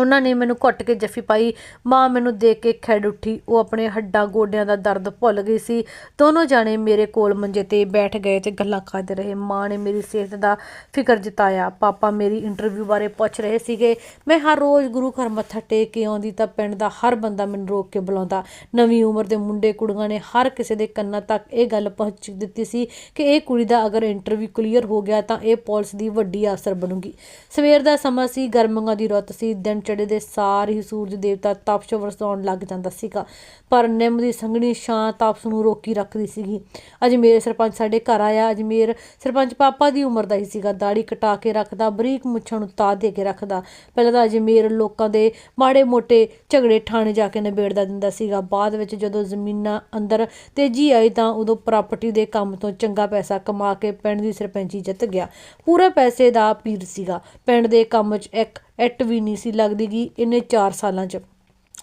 ਉਹਨਾਂ ਨੇ ਮੈਨੂੰ ਘੁੱਟ ਕੇ ਜੱਫੀ ਪਾਈ। ਮਾਂ ਮੈਨੂੰ ਦੇਖ ਕੇ ਖੈੜ ਉੱਠੀ। ਉਹ ਆਪਣੇ ਹੱਡਾਂ ਗੋਡਿਆਂ ਦਾ ਦਰਦ ਭੁੱਲ ਗਈ ਸੀ। ਦੋਨੋਂ ਜਾਣੇ ਮੇਰੇ ਕੋਲ ਮੰਜੇ ਤੇ ਬੈਠ ਗਏ ਤੇ ਗੱਲਾਂ ਕਰਦੇ ਰਹੇ। ਮਾਂ ਨੇ ਮੇਰੀ ਸਿਹਤ ਦਾ ਫਿਕਰ ਜਤਾਇਆ। ਪਾਪਾ ਮੇਰੀ ਇੰਟਰਵਿਊ ਬਾਰੇ ਪੁੱਛ ਰਹੇ ਸੀਗੇ। ਮੈਂ ਹਰ ਰੋਜ਼ ਗੁਰੂ ਘਰ ਮੱਥਾ ਟੇਕ ਕੇ ਆਉਂਦੀ ਤਾਂ ਪਿੰਡ ਦਾ ਹਰ ਬੰਦਾ ਮੈਨੂੰ ਰੋਕ ਕੇ ਬੁਲਾਉਂਦਾ। ਨਵੀਂ ਉਮਰ ਦੇ ਮੁੰਡੇ ਕੁੜੀਆਂ ਨੇ ਹਰ ਕਿਸੇ ਦੇ ਕੰਨਾਂ ਤੱਕ ਇਹ ਗੱਲ ਪਹੁੰਚ ਦਿੱਤੀ ਸੀ ਕਿ ਇਹ ਕੁੜੀ ਦਾ ਅਗਰ ਇੰਟਰਵਿਊ ਕਲੀਅਰ ਹੋ ਗਿਆ ਤਾਂ ਇਹ ਪੁਲਿਸ ਦੀ ਵੱਡੀ ਅਫਸਰ ਬਣੂਗੀ। ਸਵੇਰ ਦਾ ਸਮਾਂ ਸੀ, ਗਰਮੀਆਂ ਦੀ ਰੁੱਤ ਸੀ, ਦਿਨ ਚੜੇ ਦੇ ਸਾਰ ਹੀ ਸੂਰਜ ਦੇਵਤਾ ਤਪਸ਼ ਵਰਸਾਉਣ ਲੱਗ ਜਾਂਦਾ ਸੀਗਾ। ਪਰ ਨਿੰਮ ਦੀ ਸੰਘਣੀ ਛਾਂ ਤਪਸ਼ ਨੂੰ ਰੋਕੀ ਰੱਖਦੀ ਸੀਗੀ। ਅਜਮੇਰ ਸਰਪੰਚ ਸਾਡੇ ਘਰ ਆਇਆ ਅਜਮੇਰ ਸਰਪੰਚ ਪਾਪਾ ਦੀ ਉਮਰ ਦਾ ਹੀ ਸੀਗਾ। ਦਾੜੀ ਕਟਾ ਕੇ ਰੱਖਦਾ, ਬਰੀਕ ਮੁੱਛਾਂ ਨੂੰ ਤਾ ਦੇ ਕੇ ਰੱਖਦਾ। ਪਹਿਲਾਂ ਤਾਂ ਅਜਮੇਰ ਲੋਕਾਂ ਦੇ ਮਾੜੇ ਮੋਟੇ ਝਗੜੇ ਠਾਣੇ ਜਾ ਕੇ ਨਿਬੇੜਦਾ ਦਿੰਦਾ ਸੀਗਾ। ਬਾਅਦ ਵਿੱਚ ਜਦੋਂ ਜ਼ਮੀਨਾਂ ਅੰਦਰ ਤੇਜ਼ੀ ਆਈ ਤਾਂ ਉਦੋਂ ਪ੍ਰਾਪਰਟੀ ਦੇ ਕੰਮ ਤੋਂ ਚੰਗਾ ਪੈਸਾ ਕਮਾ ਕੇ ਪਿੰਡ ਦੀ ਸਰਪੰਚੀ ਜਿੱਤ ਗਿਆ। ਪੂਰਾ ਪੈਸੇ ਦਾ ਪੀਰ ਸੀਗਾ। ਪਿੰਡ ਦੇ ਕੰਮ 'ਚ ਇੱਕ ਇੱਟ ਵੀ ਨਹੀਂ ਸੀ ਲੱਗਦੀ ਗੀ ਇਹਨੇ ਚਾਰ ਸਾਲਾਂ 'ਚ।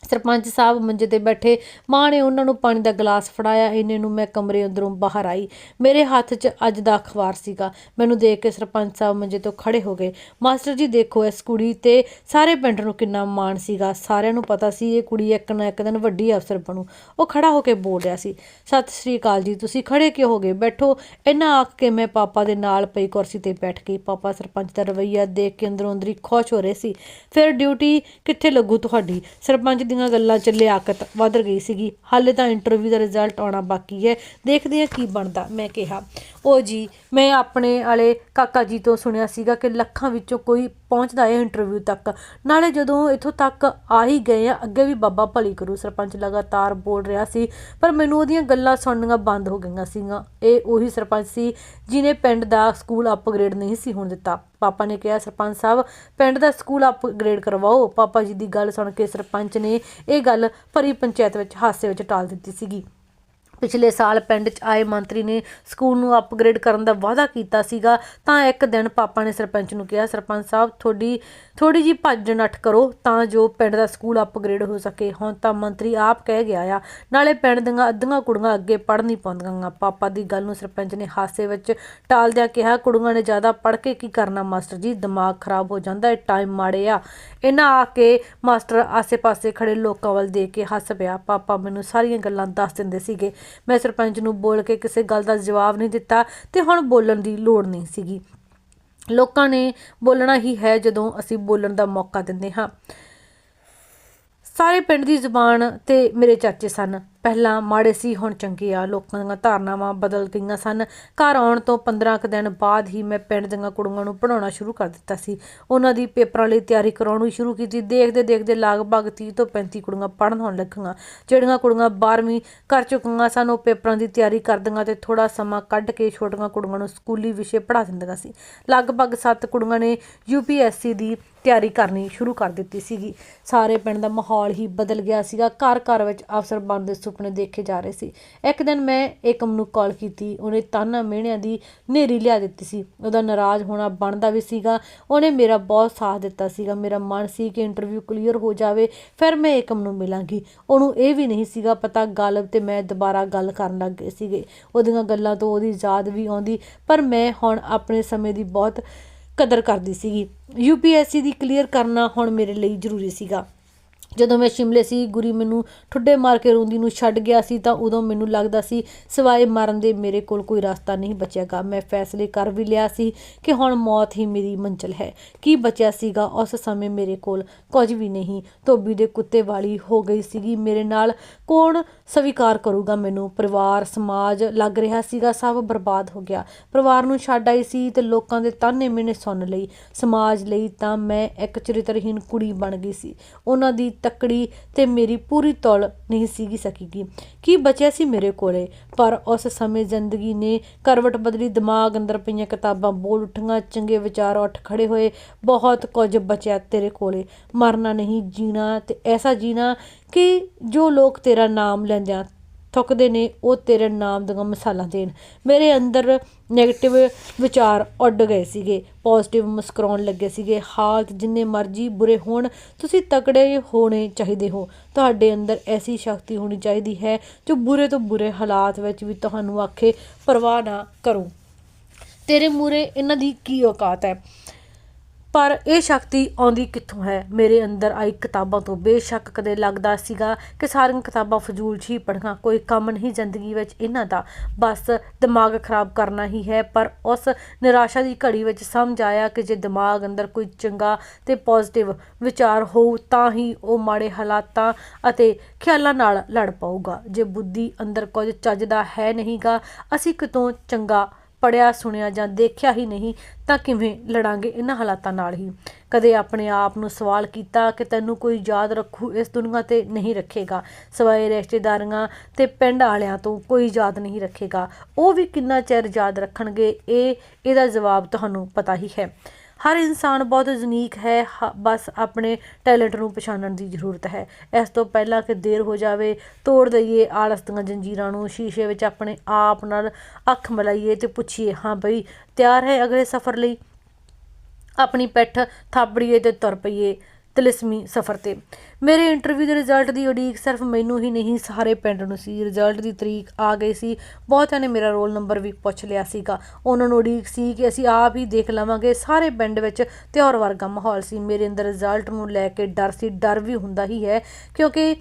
ਸਰਪੰਚ ਸਾਹਿਬ ਮੰਜੇ ਤੇ ਬੈਠੇ ਮਾਂ ਨੇ ਉਹਨਾਂ ਨੂੰ ਪਾਣੀ ਦਾ ਗਲਾਸ ਫੜਾਇਆ, ਇਹਨੇ ਨੂੰ ਮੈਂ ਕਮਰੇ ਅੰਦਰੋਂ ਬਾਹਰ ਆਈ। ਮੇਰੇ ਹੱਥ 'ਚ ਅੱਜ ਦਾ ਅਖਬਾਰ ਸੀਗਾ। ਮੈਨੂੰ ਦੇਖ ਕੇ ਸਰਪੰਚ ਸਾਹਿਬ ਮੰਜੇ ਤੋਂ ਖੜੇ ਹੋ ਗਏ। ਮਾਸਟਰ ਜੀ ਦੇਖੋ, ਇਸ ਕੁੜੀ ਤੇ ਸਾਰੇ ਪਿੰਡ ਨੂੰ ਕਿੰਨਾ ਮਾਣ ਸੀਗਾ। ਸਾਰਿਆਂ ਨੂੰ ਪਤਾ ਸੀ ਇਹ ਕੁੜੀ ਇੱਕ ਨਾ ਇੱਕ ਦਿਨ ਵੱਡੀ ਅਫਸਰ ਬਣੂ। ਉਹ ਖੜਾ ਹੋ ਕੇ ਬੋਲ ਰਿਹਾ ਸੀ, ਸਤਿ ਸ੍ਰੀ ਅਕਾਲ ਜੀ, ਤੁਸੀਂ ਖੜੇ ਕਿਉਂ ਹੋ ਗਏ? ਬੈਠੋ। ਇਹਨਾਂ ਆਖ ਕੇ ਮੈਂ ਪਾਪਾ ਦੇ ਨਾਲ ਪਈ ਕੁਰਸੀ ਤੇ ਬੈਠ ਗਈ। ਪਾਪਾ ਸਰਪੰਚ ਦਾ ਰਵੱਈਆ ਦੇਖ ਕੇ ਅੰਦਰੋਂ ਅੰਦਰੀ ਖੁਸ਼ ਹੋ ਰਹੇ ਸੀ। ਫਿਰ ਡਿਊਟੀ ਕਿੱਥੇ ਲੱਗੂ ਤੁਹਾਡੀ? ਸਰਪੰਚ ਦੀਆਂ ਗੱਲਾਂ 'ਚ ਲਿਆਕਤ ਵਧ ਗਈ ਸੀਗੀ। ਹਾਲੇ ਤਾਂ ਇੰਟਰਵਿਊ ਦਾ ਰਿਜ਼ਲਟ ਆਉਣਾ ਬਾਕੀ ਹੈ। ਦੇਖਦੇ ਹਾਂ ਕੀ ਬਣਦਾ, ਮੈਂ ਕਿਹਾ। ਉਹ ਜੀ, ਮੈਂ ਆਪਣੇ ਵਾਲੇ ਕਾਕਾ ਜੀ ਤੋਂ ਸੁਣਿਆ ਸੀਗਾ ਕਿ ਲੱਖਾਂ ਵਿੱਚੋਂ ਕੋਈ ਪਹੁੰਚਦਾ ਹੈ ਇੰਟਰਵਿਊ ਤੱਕ। ਨਾਲੇ ਜਦੋਂ ਇੱਥੋਂ ਤੱਕ ਆ ਹੀ ਗਏ ਆ, ਅੱਗੇ ਵੀ ਬਾਬਾ ਭਲੀ ਕਰੂ ਸਰਪੰਚ ਲਗਾਤਾਰ ਬੋਲ ਰਿਹਾ ਸੀ, ਪਰ ਮੈਨੂੰ ਉਹਦੀਆਂ ਗੱਲਾਂ ਸੁਣਨੀਆਂ ਬੰਦ ਹੋ ਗਈਆਂ ਸੀਗੀਆਂ। ਇਹ ਉਹੀ ਸਰਪੰਚ ਸੀ ਜਿਨੇ ਪਿੰਡ ਦਾ ਸਕੂਲ ਅਪਗ੍ਰੇਡ ਨਹੀਂ ਸੀ ਹੋਣ ਦਿੱਤਾ। ਪਾਪਾ ਨੇ ਕਿਹਾ, ਸਰਪੰਚ ਸਾਹਿਬ, ਪਿੰਡ ਦਾ ਸਕੂਲ ਅਪਗ੍ਰੇਡ ਕਰਵਾਓ। ਪਾਪਾ ਜੀ ਦੀ ਗੱਲ ਸੁਣ ਕੇ ਸਰਪੰਚ ਨੇ ਇਹ ਗੱਲ ਭਰੀ ਪੰਚਾਇਤ ਵਿੱਚ ਹਾਸੇ ਵਿੱਚ ਟਾਲ ਦਿੱਤੀ ਸੀਗੀ। ਪਿਛਲੇ ਸਾਲ ਪਿੰਡ 'ਚ ਆਏ ਮੰਤਰੀ ਨੇ ਸਕੂਲ ਨੂੰ ਅਪਗ੍ਰੇਡ ਕਰਨ ਦਾ ਵਾਅਦਾ ਕੀਤਾ ਸੀਗਾ, ਤਾਂ ਇੱਕ ਦਿਨ ਪਾਪਾ ਨੇ ਸਰਪੰਚ ਨੂੰ ਕਿਹਾ, ਸਰਪੰਚ ਸਾਹਿਬ ਥੋੜੀ ਥੋੜੀ ਜੀ ਭੱਜ ਨੱਠ ਕਰੋ ਤਾਂ ਜੋ ਪਿੰਡ ਦਾ ਸਕੂਲ ਅਪਗ੍ਰੇਡ ਹੋ ਸਕੇ। ਹੁਣ ਤਾਂ ਮੰਤਰੀ ਆਪ ਕਹਿ ਗਿਆ ਆ, ਨਾਲੇ ਪਿੰਡ ਦੀਆਂ ਅੱਧੀਆਂ ਕੁੜੀਆਂ ਅੱਗੇ ਪੜ੍ਹ ਨਹੀਂ ਪਾਉਂਦੀਆਂ। ਪਾਪਾ ਦੀ ਗੱਲ ਨੂੰ ਸਰਪੰਚ ਨੇ ਹਾਸੇ ਵਿੱਚ ਟਾਲਦਿਆਂ ਕਿਹਾ, ਕੁੜੀਆਂ ਨੇ ਜ਼ਿਆਦਾ ਪੜ੍ਹ ਕੇ ਕੀ ਕਰਨਾ ਮਾਸਟਰ ਜੀ? ਦਿਮਾਗ ਖਰਾਬ ਹੋ ਜਾਂਦਾ ਹੈ ਟਾਈਮ ਮਾੜੇ ਆ। ਇਹਨਾਂ ਆ ਕੇ ਮਾਸਟਰ ਆਸੇ-ਪਾਸੇ ਖੜੇ ਲੋਕਾਂ ਵੱਲ ਦੇਖ ਕੇ ਹੱਸ ਪਿਆ। ਪਾਪਾ ਮੈਨੂੰ ਸਾਰੀਆਂ ਗੱਲਾਂ ਦੱਸ ਦਿੰਦੇ ਸੀਗੇ। ਮੈਂ ਸਰਪੰਚ ਨੂੰ ਬੋਲ ਕੇ ਕਿਸੇ ਗੱਲ ਦਾ ਜਵਾਬ ਨਹੀਂ ਦਿੱਤਾ ਤੇ ਹੁਣ ਬੋਲਣ ਦੀ ਲੋੜ ਨਹੀਂ ਸੀਗੀ। ਲੋਕਾਂ ਨੇ ਬੋਲਣਾ ਹੀ ਹੈ ਜਦੋਂ ਅਸੀਂ ਬੋਲਣ ਦਾ ਮੌਕਾ ਦਿੰਦੇ ਹਾਂ। ਸਾਰੇ ਪਿੰਡ ਦੀ ਜ਼ੁਬਾਨ ਤੇ ਮੇਰੇ ਚਾਚੇ ਸਨ। ਪਹਿਲਾਂ ਮਾੜੇ ਸੀ, ਹੁਣ ਚੰਗੇ ਆ। ਲੋਕਾਂ ਦੀਆਂ ਧਾਰਨਾਵਾਂ ਬਦਲ ਗਈਆਂ ਸਨ। ਘਰ ਆਉਣ ਤੋਂ 15 ਕੁ ਦਿਨ ਬਾਅਦ ਹੀ ਮੈਂ ਪਿੰਡ ਦੀਆਂ ਕੁੜੀਆਂ ਨੂੰ ਪੜਾਉਣਾ ਸ਼ੁਰੂ ਕਰ ਦਿੱਤਾ ਸੀ। ਉਹਨਾਂ ਦੀ ਪੇਪਰਾਂ ਲਈ ਤਿਆਰੀ ਕਰਾਉਣੀ ਸ਼ੁਰੂ ਕੀਤੀ। ਦੇਖਦੇ ਦੇਖਦੇ ਲਗਭਗ 30 ਤੋਂ 35 ਕੁੜੀਆਂ ਪੜ੍ਹਨ ਹੋਣ ਲੱਗੀਆਂ। ਜਿਹੜੀਆਂ ਕੁੜੀਆਂ 12ਵੀਂ ਕਰ ਚੁੱਕੀਆਂ ਸਨ, ਉਹ ਪੇਪਰਾਂ ਦੀ ਤਿਆਰੀ ਕਰਦੀਆਂ ਤੇ ਥੋੜਾ ਸਮਾਂ ਕੱਢ ਕੇ ਛੋਟੀਆਂ ਕੁੜੀਆਂ ਨੂੰ ਸਕੂਲੀ ਵਿਸ਼ੇ ਪੜ੍ਹਾ ਦਿੰਦੀਆਂ ਸੀ। ਲਗਭਗ 7 ਕੁੜੀਆਂ ਨੇ ਯੂਪੀਐਸਸੀ ਦੀ ਤਿਆਰੀ ਕਰਨੀ ਸ਼ੁਰੂ ਕਰ ਦਿੱਤੀ ਸੀਗੀ। ਸਾਰੇ ਪਿੰਡ ਦਾ ਮਾਹੌਲ ਹੀ ਬਦਲ ਗਿਆ ਸੀਗਾ। ਘਰ ਘਰ ਵਿੱਚ ਅਫਸਰ ਬਣਦੇ ਸੁਪਨੇ ਦੇਖੇ ਜਾ ਰਹੇ ਸੀ। ਇੱਕ ਦਿਨ ਮੈਂ ਏਕਮ ਨੂੰ ਕਾਲ ਕੀਤੀ। ਉਹਨੇ ਤਾਨਾ ਮਿਹਣਿਆਂ ਦੀ ਨੇਰੀ ਲਿਆ ਦਿੱਤੀ ਸੀ। ਉਹਦਾ ਨਾਰਾਜ਼ ਹੋਣਾ ਬਣਦਾ ਵੀ ਸੀਗਾ। ਉਹਨੇ ਮੇਰਾ ਬਹੁਤ ਸਾਥ ਦਿੱਤਾ ਸੀਗਾ। ਮੇਰਾ ਮਨ ਸੀ ਕਿ ਇੰਟਰਵਿਊ ਕਲੀਅਰ ਹੋ ਜਾਵੇ, ਫਿਰ ਮੈਂ ਏਕਮ ਨੂੰ ਮਿਲਾਂਗੀ। ਉਹਨੂੰ ਇਹ ਵੀ ਨਹੀਂ ਸੀਗਾ ਪਤਾ ਗੱਲ ਤੇ ਮੈਂ ਦੁਬਾਰਾ ਗੱਲ ਕਰਨ ਲੱਗ ਗਏ ਸੀਗੇ। ਉਹਦੀਆਂ ਗੱਲਾਂ ਤੋਂ ਉਹਦੀ ਯਾਦ ਵੀ ਆਉਂਦੀ, ਪਰ ਮੈਂ ਹੁਣ ਆਪਣੇ ਸਮੇਂ ਦੀ ਬਹੁਤ ਕਦਰ ਕਰਦੀ ਸੀਗੀ। ਯੂਪੀਐਸਸੀ ਦੀ ਕਲੀਅਰ ਕਰਨਾ ਹੁਣ ਮੇਰੇ ਲਈ ਜ਼ਰੂਰੀ ਸੀਗਾ। ਜਦੋਂ ਮੈਂ ਸ਼ਿਮਲੇ ਸੀ, ਗੁਰੀ ਮੈਨੂੰ ਠੁੱਡੇ ਮਾਰ ਕੇ ਰੋਂਦੀ ਨੂੰ ਛੱਡ ਗਿਆ ਸੀ ਤਾਂ ਉਦੋਂ ਮੈਨੂੰ ਲੱਗਦਾ ਸੀ, ਸਿਵਾਏ ਮਰਨ ਦੇ ਮੇਰੇ ਕੋਲ ਕੋਈ ਰਸਤਾ ਨਹੀਂ ਬਚਿਆਗਾ। ਮੈਂ ਫੈਸਲੇ ਕਰ ਵੀ ਲਿਆ ਸੀ ਕਿ ਹੁਣ ਮੌਤ ਹੀ ਮੇਰੀ ਮੰਜ਼ਿਲ ਹੈ। ਕੀ ਬਚਿਆ ਸੀਗਾ ਉਸ ਸਮੇਂ ਮੇਰੇ ਕੋਲ? ਕੁਝ ਵੀ ਨਹੀਂ। ਧੋਬੀ ਦੇ ਕੁੱਤੇ ਵਾਲੀ ਹੋ ਗਈ ਸੀਗੀ। ਮੇਰੇ ਨਾਲ ਕੌਣ ਸਵੀਕਾਰ ਕਰੂਗਾ ਮੈਨੂੰ? ਪਰਿਵਾਰ, ਸਮਾਜ ਲੱਗ ਰਿਹਾ ਸੀਗਾ, ਸਭ ਬਰਬਾਦ ਹੋ ਗਿਆ। ਪਰਿਵਾਰ ਨੂੰ ਛੱਡ ਆਈ ਸੀ ਤੇ ਲੋਕਾਂ ਦੇ ਤਾਨੇ ਮੈਨੇ ਸੁਣ ਲਈ। ਸਮਾਜ ਲਈ ਤਾਂ ਮੈਂ ਇੱਕ ਚਰਿੱਤਰਹੀਣ ਕੁੜੀ ਬਣ ਗਈ ਸੀ। ਉਹਨਾਂ ਦੀ ਤੱਕੜੀ ਤੇ ਮੇਰੀ ਪੂਰੀ ਤੌਲ ਨਹੀਂ ਸੀਗੀ ਸਕੀਗੀ। ਕੀ ਬਚਿਆ ਸੀ ਮੇਰੇ ਕੋਲੇ? ਪਰ ਉਸ ਸਮੇਂ ਜ਼ਿੰਦਗੀ ਨੇ ਕਰਵਟ ਬਦਲੀ ਦਿਮਾਗ ਅੰਦਰ ਪਈਆਂ ਕਿਤਾਬਾਂ, ਬੋਲ ਉੱਠੀਆਂ, ਚੰਗੇ ਵਿਚਾਰ ਉੱਠ ਖੜੇ ਹੋਏ, ਬਹੁਤ ਕੁਝ ਬਚਿਆ ਤੇਰੇ ਕੋਲੇ। ਮਰਨਾ ਨਹੀਂ, ਜੀਣਾ ਤੇ ਐਸਾ ਜੀਣਾ ਕਿ ਜੋ ਲੋਕ ਤੇਰਾ ਨਾਮ ਲੈਂਦਿਆਂ ਥੁੱਕਦੇ ਨੇ, ਉਹ ਤੇਰੇ ਨਾਮ ਦੀਆਂ ਮਿਸਾਲਾਂ ਦੇਣ। ਮੇਰੇ ਅੰਦਰ ਨੈਗੇਟਿਵ ਵਿਚਾਰ ਉੱਡ ਗਏ ਸੀਗੇ ਪੋਜ਼ਿਟਿਵ ਮੁਸਕਰਾਉਣ ਲੱਗੇ ਸੀਗੇ। ਹਾਲਤ ਜਿੰਨੇ ਮਰਜ਼ੀ ਬੁਰੇ ਹੋਣ, ਤੁਸੀਂ ਤਕੜੇ ਹੋਣੇ ਚਾਹੀਦੇ ਹੋ। ਤੁਹਾਡੇ ਅੰਦਰ ਐਸੀ ਸ਼ਕਤੀ ਹੋਣੀ ਚਾਹੀਦੀ ਹੈ, ਜੋ ਬੁਰੇ ਤੋਂ ਬੁਰੇ ਹਾਲਾਤ ਵਿੱਚ ਵੀ ਤੁਹਾਨੂੰ ਆਖੇ ਪਰਵਾਹ ਨਾ ਕਰੋ। ਤੇਰੇ ਮੂਰੇ ਇਹਨਾਂ ਦੀ ਕੀ ਔਕਾਤ ਹੈ? ਪਰ ਇਹ ਸ਼ਕਤੀ ਆਉਂਦੀ ਕਿੱਥੋਂ ਹੈ? ਮੇਰੇ ਅੰਦਰ ਆਈ ਕਿਤਾਬਾਂ ਤੋਂ ਬੇਸ਼ੱਕ ਕਦੇ ਲੱਗਦਾ ਸੀਗਾ ਕਿ ਸਾਰੀਆਂ ਕਿਤਾਬਾਂ ਫਜ਼ੂਲ 'ਚ ਹੀ ਪੜ੍ਹਾਂ। ਕੋਈ ਕੰਮ ਨਹੀਂ ਜ਼ਿੰਦਗੀ ਵਿੱਚ ਇਹਨਾਂ ਦਾ। ਬਸ ਦਿਮਾਗ ਖਰਾਬ ਕਰਨਾ ਹੀ ਹੈ, ਪਰ ਉਸ ਨਿਰਾਸ਼ਾ ਦੀ ਘੜੀ ਵਿੱਚ ਸਮਝ ਆਇਆ ਕਿ ਜੇ ਦਿਮਾਗ ਅੰਦਰ ਕੋਈ ਚੰਗਾ ਤੇ ਪੋਜ਼ਿਟਿਵ ਵਿਚਾਰ ਹੋ ਤਾਂ ਹੀ ਉਹ ਮਾੜੇ ਹਾਲਾਤਾਂ ਅਤੇ ਖਿਆਲਾਂ ਨਾਲ ਲੜ ਪਾਊਗਾ। ਜੇ ਬੁੱਧੀ ਅੰਦਰ ਕੁਝ ਚੱਜਦਾ ਹੈ ਨਹੀਂਗਾ, ਅਸੀਂ ਕਿਤੋਂ ਚੰਗਾ ਪੜਿਆ, ਸੁਣਿਆ ਜਾਂ ਦੇਖਿਆ ਹੀ ਨਹੀਂ, ਤਾਂ ਕਿਵੇਂ ਲੜਾਂਗੇ ਇਹਨਾਂ ਹਾਲਾਤਾਂ ਨਾਲ ਹੀ? ਕਦੇ ਆਪਣੇ ਆਪ ਨੂੰ ਸਵਾਲ ਕੀਤਾ ਕਿ ਤੈਨੂੰ ਕੋਈ ਯਾਦ ਰੱਖੂ, ਇਸ ਦੁਨੀਆ ਤੇ ਨਹੀਂ ਰੱਖੇਗਾ। ਸਵਾਏ ਰਿਸ਼ਤੇਦਾਰੀਆਂ ਤੇ ਪਿੰਡ ਵਾਲਿਆਂ ਤੋਂ ਕੋਈ ਯਾਦ ਨਹੀਂ ਰੱਖੇਗਾ। ਉਹ ਵੀ ਕਿੰਨਾ ਚਿਰ ਯਾਦ ਰੱਖਣਗੇ, ਇਹ, ਇਹਦਾ ਜਵਾਬ ਤੁਹਾਨੂੰ ਪਤਾ ਹੀ ਹੈ। ਹਰ ਇਨਸਾਨ ਬਹੁਤ ਯੂਨੀਕ ਹੈ, ਹ- ਬਸ ਆਪਣੇ ਟੈਲੈਂਟ ਨੂੰ ਪਛਾਣਨ ਦੀ ਜ਼ਰੂਰਤ ਹੈ। ਇਸ ਤੋਂ ਪਹਿਲਾਂ ਕਿ ਦੇਰ ਹੋ ਜਾਵੇ, ਤੋੜ ਦਈਏ ਆਲਸ ਦੀਆਂ ਜੰਜੀਰਾਂ ਨੂੰ, ਸ਼ੀਸ਼ੇ ਵਿੱਚ ਆਪਣੇ ਆਪ ਨਾਲ ਅੱਖ ਮਿਲਾਈਏ ਤੇ ਪੁੱਛੀਏ, ਹਾਂ ਬਈ, ਤਿਆਰ ਹੈ ਅਗਲੇ ਸਫ਼ਰ ਲਈ? ਆਪਣੀ ਪਿੱਠ ਥਾਪੜੀਏ ਤੇ ਤੁਰ ਪਈਏ। ਤਲਿਸਮੀ ਸਫ਼ਰ ਤੇ। ਮੇਰੇ ਇੰਟਰਵਿਊ ਦੇ ਰਿਜ਼ਲਟ ਦੀ ਉਡੀਕ ਸਿਰਫ ਮੈਨੂੰ ਹੀ ਨਹੀਂ, ਸਾਰੇ ਪਿੰਡ ਨੂੰ ਸੀ। ਰਿਜ਼ਲਟ ਦੀ ਤਰੀਕ ਆ ਗਈ ਸੀ। ਬਹੁਤਿਆਂ ਨੇ ਮੇਰਾ ਰੋਲ ਨੰਬਰ ਵੀ ਪੁੱਛ ਲਿਆ ਸੀਗਾ। ਉਹਨਾਂ ਨੂੰ ਉਡੀਕ ਸੀ ਕਿ ਅਸੀਂ ਆਪ ਹੀ ਦੇਖ ਲਵਾਂਗੇ, ਸਾਰੇ ਪਿੰਡ ਵਿੱਚ ਤਿਉਹਾਰ ਵਰਗਾ ਮਾਹੌਲ ਸੀ। ਮੇਰੇ ਅੰਦਰ ਰਿਜ਼ਲਟ ਨੂੰ ਲੈ ਕੇ ਡਰ ਸੀ। ਡਰ ਵੀ ਹੁੰਦਾ ਹੀ ਹੈ, ਕਿਉਂਕਿ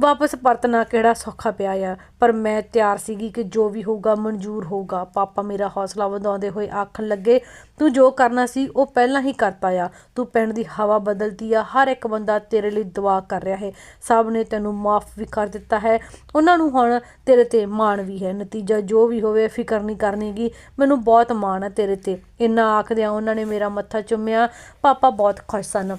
ਵਾਪਸ ਪਰਤਣਾ ਕਿਹੜਾ ਸੌਖਾ ਪਿਆ ਆ? ਪਰ ਮੈਂ ਤਿਆਰ ਸੀਗੀ ਕਿ ਜੋ ਵੀ ਹੋਊਗਾ ਮਨਜ਼ੂਰ ਹੋਊਗਾ। ਪਾਪਾ ਮੇਰਾ ਹੌਸਲਾ ਵਧਾਉਂਦੇ ਹੋਏ ਆਖਣ ਲੱਗੇ, ਤੂੰ ਜੋ ਕਰਨਾ ਸੀ, ਉਹ ਪਹਿਲਾਂ ਹੀ ਕਰਤਾ ਆ। ਤੂੰ ਪਿੰਡ ਦੀ ਹਵਾ ਬਦਲਤੀ ਆ। ਹਰ ਇੱਕ ਬੰਦਾ ਤੇਰੇ ਲਈ ਦੁਆ ਕਰ ਰਿਹਾ ਹੈ। ਸਭ ਨੇ ਤੈਨੂੰ ਮਾਫ ਵੀ ਕਰ ਦਿੱਤਾ ਹੈ। ਉਹਨਾਂ ਨੂੰ ਹੁਣ ਤੇਰੇ ਤੇ ਮਾਣ ਵੀ ਹੈ। ਨਤੀਜਾ ਜੋ ਵੀ ਹੋਵੇ, ਫਿਕਰ ਨਹੀਂ ਕਰਨੀਗੀ ਮੈਨੂੰ ਬਹੁਤ ਮਾਣ ਹੈ ਤੇਰੇ ਤੇ। ਇੰਨਾ ਆਖਦਿਆਂ ਉਹਨਾਂ ਨੇ ਮੇਰਾ ਮੱਥਾ ਚੁੰਮਿਆ। ਪਾਪਾ ਬਹੁਤ ਖੁਸ਼ ਸਨ।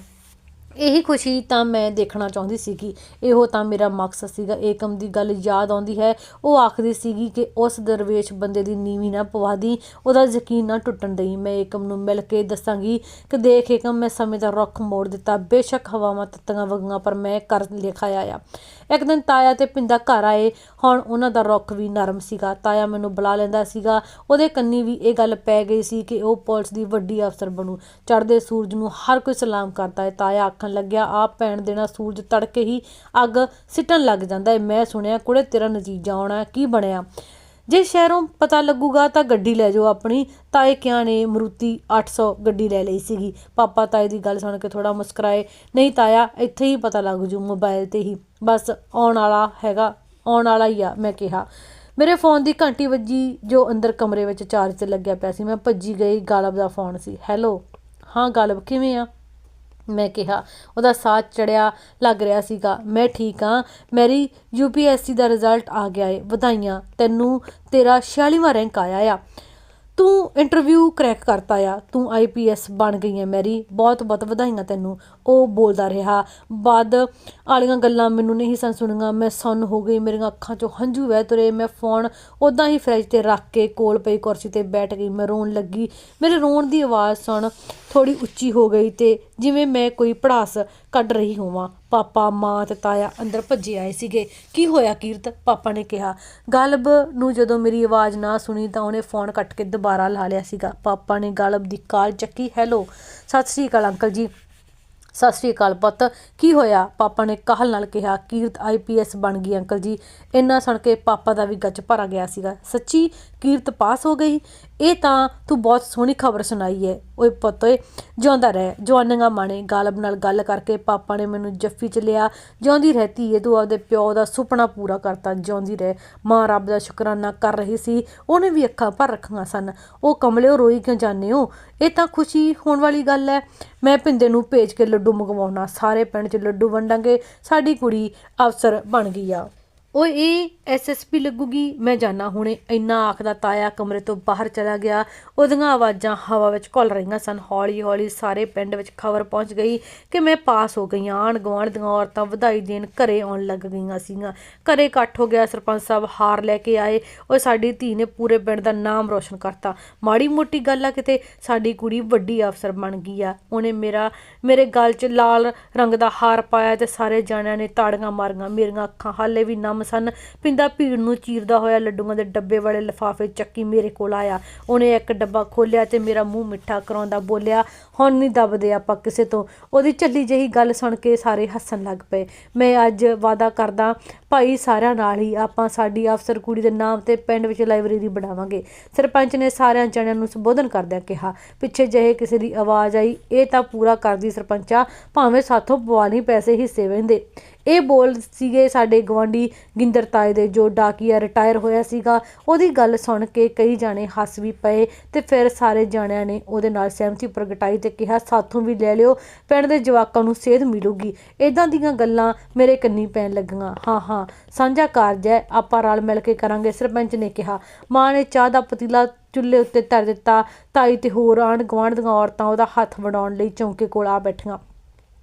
ਇਹੀ ਖੁਸ਼ੀ ਤਾਂ ਮੈਂ ਦੇਖਣਾ ਚਾਹੁੰਦੀ ਸੀਗੀ। ਇਹੋ ਤਾਂ ਮੇਰਾ ਮਕਸਦ ਸੀਗਾ। ਏਕਮ ਦੀ ਗੱਲ ਯਾਦ ਆਉਂਦੀ ਹੈ। ਉਹ ਆਖਦੀ ਸੀਗੀ ਕਿ ਉਸ ਦਰਵੇਸ਼ ਬੰਦੇ ਦੀ ਨੀਵੀਂ ਨਾ ਪਵਾ ਦੀ। ਉਹਦਾ ਯਕੀਨ ਨਾ ਟੁੱਟਣ ਦੇਈ। ਮੈਂ ਏਕਮ ਨੂੰ ਮਿਲ ਕੇ ਦੱਸਾਂਗੀ ਕਿ ਦੇਖ ਏਕਮ ਮੈਂ ਸਮੇਂ ਦਾ ਰੁੱਖ ਮੋੜ ਦਿੱਤਾ। ਬੇਸ਼ੱਕ ਹਵਾਵਾਂ ਤੱਤਾਂ ਵਗੀਆਂ ਪਰ ਮੈਂ ਕਰ ਲਿਖਾਇਆ ਆ। ਇੱਕ ਦਿਨ ਤਾਇਆ ਤੇ ਪਿੰਦਾ ਘਰ ਆਏ। ਹੁਣ ਉਹਨਾਂ ਦਾ ਰੁੱਖ ਵੀ ਨਰਮ ਸੀਗਾ। ਤਾਇਆ ਮੈਨੂੰ ਬੁਲਾ ਲੈਂਦਾ ਸੀਗਾ। ਉਹਦੇ ਕੰਨੀ ਵੀ ਇਹ ਗੱਲ ਪੈ ਗਈ ਸੀ ਕਿ ਉਹ ਪੁਲਿਸ ਦੀ ਵੱਡੀ ਅਫਸਰ ਬਣੂ। ਚੜ੍ਹਦੇ ਸੂਰਜ ਨੂੰ ਹਰ ਕੋਈ ਸਲਾਮ ਕਰਦਾ ਹੈ। ਤਾਇਆ ਆਖਣ ਲੱਗਿਆ, ਆਪ ਪੈਣ ਦੇਣਾ ਸੂਰਜ ਤੜਕੇ ਹੀ ਅੱਗ ਸਿੱਟਣ ਲੱਗ ਜਾਂਦਾ ਹੈ ਮੈਂ ਸੁਣਿਆ, ਕੁੜੇ ਤੇਰਾ ਨਤੀਜਾ ਆਉਣਾ ਕੀ ਬਣਿਆ? ਜੇ ਸ਼ਹਿਰੋਂ ਪਤਾ ਲੱਗੂਗਾ ਤਾਂ ਗੱਡੀ ਲੈ ਜਾਓ ਆਪਣੀ। ਤਾਏ ਕਿਆਂ ਨੇ ਮਰੂਤੀ 800 ਗੱਡੀ ਲੈ ਲਈ ਸੀਗੀ। ਪਾਪਾ ਤਾਏ ਦੀ ਗੱਲ ਸੁਣ ਕੇ ਥੋੜਾ ਮੁਸਕਰਾਏ। ਨਹੀਂ ਤਾਇਆ, ਇੱਥੇ ਹੀ ਪਤਾ ਲੱਗ ਜੂ ਮੋਬਾਈਲ ਤੇ ਹੀ। ਬਸ ਆਉਣ ਵਾਲਾ ਹੈਗਾ, ਆਉਣ ਵਾਲਾ ਹੀ ਆ, ਮੈਂ ਕਿਹਾ। ਮੇਰੇ ਫੋਨ ਦੀ ਘੰਟੀ ਵੱਜੀ, ਜੋ ਅੰਦਰ ਕਮਰੇ ਵਿੱਚ ਚਾਰਜ ਤੇ ਲੱਗਿਆ ਪਿਆ ਸੀ। ਮੈਂ ਭੱਜੀ ਗਈ, ਗਾਲਬ ਦਾ ਫੋਨ ਸੀ। ਹੈਲੋ? ਹਾਂ, ਗਾਲਬ ਕਿਵੇਂ ਆ? ਮੈਂ ਕਿਹਾ, ਉਹਦਾ ਸਾਹ ਚੜਿਆ ਲੱਗ ਰਿਹਾ ਸੀਗਾ। ਮੈਂ ਠੀਕ ਹਾਂ, ਮੇਰੀ ਯੂਪੀਐਸਸੀ ਦਾ ਰਿਜ਼ਲਟ ਆ ਗਿਆ ਏ, ਵਧਾਈਆਂ, ਤੈਨੂੰ ਤੇਰਾ 46ਵਾਂ ਰੈਂਕ ਆਇਆ ਆ। ਤੂੰ ਇੰਟਰਵਿਊ ਕਰੈਕ ਕਰਤਾ ਆ, ਤੂੰ ਆਈਪੀਐਸ ਬਣ ਗਈ ਹੈ ਮੇਰੀ, ਬਹੁਤ ਬਹੁਤ ਵਧਾਈਆਂ ਤੈਨੂੰ। ਉਹ ਬੋਲਦਾ ਰਿਹਾ, ਬਾਅਦ ਵਾਲੀਆਂ ਗੱਲਾਂ ਮੈਨੂੰ ਨਹੀਂ ਸਨ ਸੁਣੀਆਂ ਮੈਂ ਸੁੰਨ ਹੋ ਗਈ, ਮੇਰੀਆਂ ਅੱਖਾਂ 'ਚੋਂ ਹੰਝੂ ਵਹਿ ਤੁਰੇ, ਮੈਂ ਫੋਨ ਉਦਾਂ ਹੀ ਫ੍ਰਿਜ ਤੇ ਰੱਖ ਕੇ ਕੋਲ ਪਈ ਕੁਰਸੀ ਤੇ ਬੈਠ ਗਈ, ਮੈਂ ਰੋਣ ਲੱਗੀ। ਮੇਰੇ ਰੋਣ ਦੀ ਆਵਾਜ਼ ਸੁਣ ਥੋੜੀ ਉੱਚੀ ਹੋ ਗਈ ਤੇ ਜਿਵੇਂ ਮੈਂ ਕੋਈ ਪੜਾਸ ਕੱਢ ਰਹੀ ਹੋਵਾਂ। ਪਾਪਾ, ਮਾਂ ਤੇ ਤਾਇਆ ਅੰਦਰ ਭੱਜੇ ਆਏ ਸੀਗੇ। ਕੀ ਹੋਇਆ ਕੀਰਤ? ਪਾਪਾ ਨੇ ਕਿਹਾ, ਗਲਬ ਨੂੰ ਜਦੋਂ ਮੇਰੀ ਆਵਾਜ਼ ਨਾ ਸੁਣੀ ਤਾਂ ਉਹਨੇ ਫੋਨ ਕੱਟ ਕੇ ਦੁਬਾਰਾ ਲਾ ਲਿਆ ਸੀਗਾ। ਪਾਪਾ ਨੇ ਗਲਬ ਦੀ ਕਾਲ ਚੱਕੀ, ਹੈਲੋ, ਸਤਿ ਸ੍ਰੀ ਅਕਾਲ ਅੰਕਲ ਜੀ। ਸਤਿ ਸ੍ਰੀ ਅਕਾਲ ਪੁੱਤ, ਕੀ ਹੋਇਆ? ਪਾਪਾ ਨੇ ਕਾਹਲ ਨਾਲ ਕਿਹਾ, ਕੀਰਤ ਆਈਪੀਐਸ ਬਣ ਗਈ ਅੰਕਲ ਜੀ। ਇੰਨਾ ਸੁਣ ਕੇ ਪਾਪਾ ਦਾ ਵੀ ਗੱਜ ਭਰਾ ਗਿਆ ਸੀਗਾ। ਸੱਚੀ ਕੀਰਤ ਪਾਸ ਹੋ ਗਈ? ਇਹ ਤਾਂ ਤੂੰ ਬਹੁਤ ਸੋਹਣੀ ਖਬਰ ਸੁਣਾਈ ਹੈ ਓਏ ਪੁੱਤ ਜਿਉਂਦਾ ਰਹਿ, ਜਵਾਨੀਆਂ ਮਾਣੇ, ਗਾਲਬ ਨਾਲ ਗੱਲ ਕਰਕੇ ਪਾਪਾ ਨੇ ਮੈਨੂੰ ਜੱਫੀ ਚ ਲਿਆ। ਜਿਉਂਦੀ ਰਹਤੀ ਏ ਤੂੰ ਆਪਦੇ ਪਿਓ ਦਾ ਸੁਪਨਾ ਪੂਰਾ ਕਰਤਾ, ਜਿਉਂਦੀ ਰਹਿ। ਮਾਂ ਰੱਬ ਦਾ ਸ਼ੁਕਰਾਨਾ ਕਰ ਰਹੀ ਸੀ, ਉਹਨੇ ਵੀ ਅੱਖਾਂ ਭਰ ਰੱਖੀਆਂ ਸਨ। ਉਹ ਕਮਲਿਓ, ਰੋਈ ਕਿਉਂ ਜਾਂਦੇ ਹੋ? ਇਹ ਤਾਂ ਖੁਸ਼ੀ ਹੋਣ ਵਾਲੀ ਗੱਲ ਹੈ ਮੈਂ ਪਿੰਦੇ ਨੂੰ ਭੇਜ ਕੇ ਲੱਡੂ ਮੰਗਵਾਉਣਾ, ਸਾਰੇ ਪਿੰਡ 'ਚ ਲੱਡੂ ਵੰਡਾਂਗੇ, ਸਾਡੀ ਕੁੜੀ ਅਫਸਰ ਬਣ ਗਈ ਆ। ਓਏ, ਇਹ ਐਸਐਸਪੀ ਲੱਗੂਗੀ? ਮੈਂ ਜਾਣਾ ਹੁਣੇ। ਇੰਨਾ ਆਖਦਾ ਤਾਇਆ ਕਮਰੇ ਤੋਂ ਬਾਹਰ ਚਲਾ ਗਿਆ। ਉਹਦੀਆਂ ਆਵਾਜ਼ਾਂ ਹਵਾ ਵਿੱਚ ਘੁਲ ਰਹੀਆਂ ਸਨ। ਹੌਲੀ ਹੌਲੀ ਸਾਰੇ ਪਿੰਡ ਵਿੱਚ ਖਬਰ ਪਹੁੰਚ ਗਈ ਕਿ ਮੈਂ ਪਾਸ ਹੋ ਗਈ ਹਾਂ। ਆਂਢ ਗੁਆਂਢ ਦੀਆਂ ਔਰਤਾਂ ਵਧਾਈ ਦੇਣ ਘਰੇ ਆਉਣ ਲੱਗ ਗਈਆਂ ਸੀਗੀਆਂ। ਘਰੇ ਇਕੱਠ ਹੋ ਗਿਆ ਸਰਪੰਚ ਸਾਹਿਬ, ਹਾਰ ਲੈ ਕੇ ਆਏ। ਉਹ ਸਾਡੀ ਧੀ ਨੇ ਪੂਰੇ ਪਿੰਡ ਦਾ ਨਾਮ ਰੋਸ਼ਨ ਕਰਤਾ। ਮਾੜੀ ਮੋਟੀ ਗੱਲ ਆ ਕਿਤੇ, ਸਾਡੀ ਕੁੜੀ ਵੱਡੀ ਅਫਸਰ ਬਣ ਗਈ ਆ। ਉਹਨੇ ਮੇਰਾ, ਮੇਰੇ ਗਲ 'ਚ ਲਾਲ ਰੰਗ ਦਾ ਹਾਰ ਪਾਇਆ ਤੇ ਸਾਰੇ ਜਾਣਿਆਂ ਨੇ ਤਾੜੀਆਂ ਮਾਰੀਆਂ। ਮੇਰੀਆਂ ਅੱਖਾਂ ਹਾਲੇ ਵੀ ਨਮ ਸਨ। ਪਿੰਦਾ ਭੀੜ ਨੂੰ ਚੀਰਦਾ ਹੋਇਆ ਲੱਡੂਆਂ ਦੇ ਡੱਬੇ ਵਾਲੇ ਲਿਫਾਫੇ ਚੱਕੀ ਮੇਰੇ ਕੋਲ ਆਇਆ। ਉਹਨੇ ਇੱਕ ਡੱਬਾ ਖੋਲਿਆ ਤੇ ਮੇਰਾ ਮੂੰਹ ਮਿੱਠਾ ਕਰਾਉਂਦਾ ਬੋਲਿਆ, ਹੁਣ ਨਹੀਂ ਦਬਦੇ ਆਪਾਂ ਕਿਸੇ ਤੋਂ। ਉਹਦੀ ਝੱਲੀ ਜਿਹੀ ਗੱਲ ਸੁਣ ਕੇ ਸਾਰੇ ਹੱਸਣ ਲੱਗ ਪਏ। ਮੈਂ ਅੱਜ ਵਾਅਦਾ ਕਰਦਾ, ਭਾਈ ਸਾਰਿਆਂ ਨਾਲ ਹੀ ਆਪਾਂ ਸਾਡੀ ਅਫਸਰ ਕੁੜੀ ਦੇ ਨਾਮ ਤੇ ਪਿੰਡ ਵਿੱਚ ਲਾਇਬ੍ਰੇਰੀ ਬਣਾਵਾਂਗੇ। ਸਰਪੰਚ ਨੇ ਸਾਰਿਆਂ ਜਣਿਆਂ ਨੂੰ ਸੰਬੋਧਨ ਕਰਦਿਆਂ ਕਿਹਾ, ਪਿੱਛੇ ਜਿਹੇ ਕਿਸੇ ਦੀ ਆਵਾਜ਼ ਆਈ, ਇਹ ਤਾਂ ਪੂਰਾ ਕਰਦੀ ਸਰਪੰਚਾ, ਭਾਵੇਂ ਸਾਥੋਂ ਪਵਾ ਨਹੀਂ ਪੈਸੇ ਹਿੱਸੇ ਵਹਿੰਦੇ। ਇਹ ਬੋਲ ਸੀਗੇ ਸਾਡੇ ਗਵਾਂਢੀ ਗਿੰਦਰ ਤਾਏ ਦੇ, ਜੋ ਡਾਕੀਆ ਰਿਟਾਇਰ ਹੋਇਆ ਸੀਗਾ। ਉਹਦੀ ਗੱਲ ਸੁਣ ਕੇ ਕਈ ਜਾਣੇ ਹੱਸ ਵੀ ਪਏ ਤੇ ਫਿਰ ਸਾਰੇ ਜਾਣਿਆਂ ਨੇ ਉਹਦੇ ਨਾਲ ਸਹਿਮਤੀ ਪ੍ਰਗਟਾਈ ਤੇ ਕਿਹਾ, ਸਾਥੋਂ ਵੀ ਲੈ ਲਿਓ, ਪਿੰਡ ਦੇ ਜਵਾਕਾਂ ਨੂੰ ਸੇਧ ਮਿਲੂਗੀ। ਇਦਾਂ ਦੀਆਂ ਗੱਲਾਂ ਮੇਰੇ ਕੰਨੀ ਪੈਣ ਲੱਗੀਆਂ। ਹਾਂ ਹਾਂ, ਸਾਂਝਾ ਕਾਰਜ ਹੈ, ਆਪਾਂ ਰਲ ਮਿਲ ਕੇ ਕਰਾਂਗੇ, ਸਰਪੰਚ ਨੇ ਕਿਹਾ। ਮਾਂ ਨੇ ਚਾਹ ਦਾ ਪਤੀਲਾ ਚੁੱਲ੍ਹੇ ਉੱਤੇ ਧਰ ਦਿੱਤਾ, ਤਾਈ ਤੇ ਹੋਰ ਆਂਢ ਗੁਆਂਢ ਦੀਆਂ ਔਰਤਾਂ ਉਹਦਾ ਹੱਥ ਵਡਾਉਣ ਲਈ ਚੌਂਕੇ ਕੋਲ ਆ ਬੈਠੀਆਂ।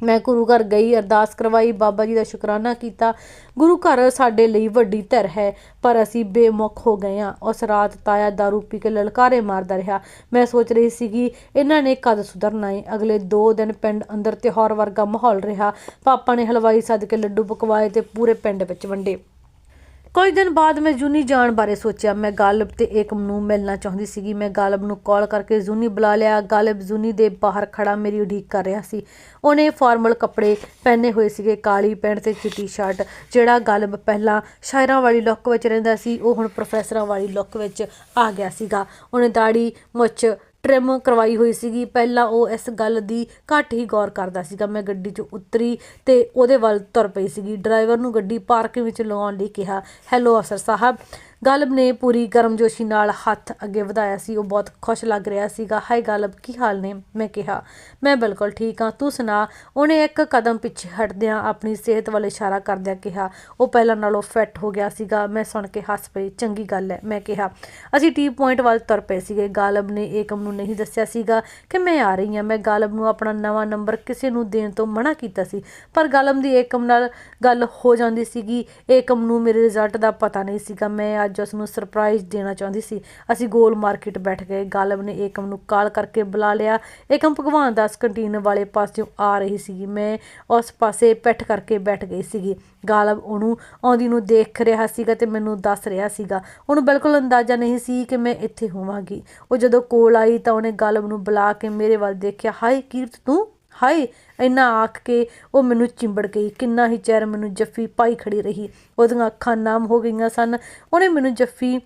ਮੈਂ ਗੁਰੂ ਘਰ ਗਈ, ਅਰਦਾਸ ਕਰਵਾਈ, ਬਾਬਾ ਜੀ ਦਾ ਸ਼ੁਕਰਾਨਾ ਕੀਤਾ। ਗੁਰੂ ਘਰ ਸਾਡੇ ਲਈ ਵੱਡੀ ਧਰ ਹੈ, ਪਰ ਅਸੀਂ ਬੇਮੁਖ ਹੋ ਗਏ ਹਾਂ। ਉਸ ਰਾਤ ਤਾਇਆ ਦਾਰੂ ਪੀ ਕੇ ਲਲਕਾਰੇ ਮਾਰਦਾ ਰਿਹਾ। ਮੈਂ ਸੋਚ ਰਹੀ ਸੀਗੀ, ਇਹਨਾਂ ਨੇ ਕਦ ਸੁਧਰਨਾ ਹੈ ਅਗਲੇ 2 ਦਿਨ ਪਿੰਡ ਅੰਦਰ ਤਿਉਹਾਰ ਵਰਗਾ ਮਾਹੌਲ ਰਿਹਾ। ਪਾਪਾ ਨੇ ਹਲਵਾਈ ਸੱਦ ਕੇ ਲੱਡੂ ਪਕਵਾਏ ਤੇ ਪੂਰੇ ਪਿੰਡ ਵਿੱਚ ਵੰਡੇ। ਕੁਝ ਦਿਨ ਬਾਅਦ ਮੈਂ ਜੂਨੀ ਜਾਣ ਬਾਰੇ ਸੋਚਿਆ। ਮੈਂ ਗਾਲਬ ਤੇ ਏਕਮ ਨੂੰ ਮਿਲਣਾ ਚਾਹੁੰਦੀ ਸੀਗੀ। ਮੈਂ ਗਾਲਬ ਨੂੰ ਕਾਲ ਕਰਕੇ ਜੂਨੀ ਬੁਲਾ ਲਿਆ। ਗਾਲਬ ਜੂਨੀ ਦੇ ਬਾਹਰ ਖੜਾ ਮੇਰੀ ਉਡੀਕ ਕਰ ਰਿਹਾ ਸੀ। ਉਹਨੇ ਫਾਰਮਲ ਕੱਪੜੇ ਪਹਿਨੇ ਹੋਏ ਸੀਗੇ, ਕਾਲੀ ਪੈਂਟ ਤੇ ਚਿੱਟੀ ਸ਼ਰਟ, ਜਿਹੜਾ ਗਾਲਬ ਪਹਿਲਾਂ ਸ਼ਾਇਰਾਂ ਵਾਲੀ ਲੁੱਕ ਵਿੱਚ ਰਹਿੰਦਾ ਸੀ, ਉਹ ਹੁਣ ਪ੍ਰੋਫੈਸਰਾਂ ਵਾਲੀ ਲੁੱਕ ਵਿੱਚ ਆ ਗਿਆ ਸੀਗਾ। ਉਹਨੇ ਦਾੜੀ ਮੁੱਛ ਟ੍ਰਿਮ ਕਰਵਾਈ ਹੋਈ ਸੀਗੀ। ਪਹਿਲਾਂ ਉਹ ਇਸ ਗੱਲ ਦੀ ਘੱਟ ਹੀ ਗੌਰ ਕਰਦਾ ਸੀਗਾ। ਮੈਂ ਗੱਡੀ 'ਚ ਉਤਰੀ ਤੇ ਉਹਦੇ ਵੱਲ ਤੁਰ ਪਈ ਸੀਗੀ। ਡਰਾਈਵਰ ਨੂੰ ਗੱਡੀ ਪਾਰਕਿੰਗ ਵਿੱਚ ਲਗਾਉਣ ਲਈ ਕਿਹਾ ਹੈਲੋ ਅਫਸਰ ਸਾਹਿਬ ਗਾਲਬ ਨੇ ਪੂਰੀ ਗਰਮਜੋਸ਼ੀ ਨਾਲ ਹੱਥ ਅੱਗੇ ਵਧਾਇਆ ਸੀ। ਉਹ ਬਹੁਤ ਖੁਸ਼ ਲੱਗ ਰਿਹਾ ਸੀਗਾ। ਹਾਏ ਗਾਲਬ, ਕੀ ਹਾਲ ਨੇ? ਮੈਂ ਕਿਹਾ, ਮੈਂ ਬਿਲਕੁਲ ਠੀਕ ਹਾਂ। ਤੂੰ ਸੁਣਾ, ਉਹਨੇ ਇੱਕ ਕਦਮ ਪਿੱਛੇ ਹਟਦਿਆਂ ਆਪਣੀ ਸਿਹਤ ਵੱਲ ਇਸ਼ਾਰਾ ਕਰਦਿਆਂ ਕਿਹਾ, ਉਹ ਪਹਿਲਾਂ ਨਾਲੋਂ ਫਿੱਟ ਹੋ ਗਿਆ ਸੀਗਾ। ਮੈਂ ਸੁਣ ਕੇ ਹੱਸ ਪਈ, ਚੰਗੀ ਗੱਲ ਹੈ। ਮੈਂ ਕਿਹਾ, ਅਸੀਂ ਟੀ ਪੁਆਇੰਟ ਵੱਲ ਤੁਰ ਪਏ ਸੀਗੇ। ਗਾਲਬ ਨੇ ਏਕਮ ਨੂੰ ਨਹੀਂ ਦੱਸਿਆ ਸੀਗਾ ਕਿ ਮੈਂ ਆ ਰਹੀ ਹਾਂ। ਮੈਂ ਗਾਲਬ ਨੂੰ ਆਪਣਾ ਨਵਾਂ ਨੰਬਰ ਕਿਸੇ ਨੂੰ ਦੇਣ ਤੋਂ ਮਨਾ ਕੀਤਾ ਸੀ, ਪਰ ਗਾਲਬ ਦੀ ਏਕਮ ਨਾਲ ਗੱਲ ਹੋ ਜਾਂਦੀ ਸੀਗੀ। ਏਕਮ ਨੂੰ ਮੇਰੇ ਰਿਜ਼ਲਟ ਦਾ ਪਤਾ ਨਹੀਂ ਸੀਗਾ। ਮੈਂ ਅੱਜ ਉਸ ਨੂੰ ਸਰਪ੍ਰਾਈਜ਼ ਦੇਣਾ ਚਾਹੁੰਦੀ ਸੀ, ਅਸੀਂ ਗੋਲ ਮਾਰਕੀਟ ਬੈਠ ਗਏ, ਗਾਲਬ ਨੇ ਏਕਮ ਨੂੰ ਕਾਲ ਕਰਕੇ ਬੁਲਾ ਲਿਆ। ਏਕਮ ਭਗਵਾਨ ਦਾਸ ਕੰਟੀਨ ਵਾਲੇ ਪਾਸਿਓਂ ਆ ਰਹੀ ਸੀਗੀ। ਮੈਂ ਉਸ ਪਾਸੇ ਪਿੱਠ ਕਰਕੇ ਬੈਠ ਗਈ ਸੀਗੀ। ਗਾਲਬ ਉਹਨੂੰ ਆਉਂਦੀ ਨੂੰ ਦੇਖ ਰਿਹਾ ਸੀਗਾ ਤੇ ਮੈਨੂੰ ਦੱਸ ਰਿਹਾ ਸੀਗਾ। ਉਹਨੂੰ ਬਿਲਕੁਲ ਅੰਦਾਜ਼ਾ ਨਹੀਂ ਸੀ ਕਿ ਮੈਂ ਇੱਥੇ ਹੋਵਾਂਗੀ। ਉਹ ਜਦੋਂ ਕੋਲ ਆਈ ਤਾਂ ਉਹਨੇ ਗਾਲਬ ਨੂੰ ਬੁਲਾ ਕੇ ਮੇਰੇ ਵੱਲ ਦੇਖਿਆ। ਹਾਏ, ਕੀਰਤ, ਤੂੰ ਹਾਏ, ਇੰਨਾ ਆਖ ਕੇ ਉਹ ਮੈਨੂੰ ਚਿੰਬੜ ਗਈ। ਕਿੰਨਾ ਹੀ ਚਿਰ ਮੈਨੂੰ ਜੱਫੀ ਪਾਈ ਖੜੀ ਰਹੀ। ਉਹਦੀਆਂ ਅੱਖਾਂ ਨਾਮ ਹੋ ਗਈਆਂ ਸਨ। ਉਹਨੇ ਮੈਨੂੰ ਜੱਫੀ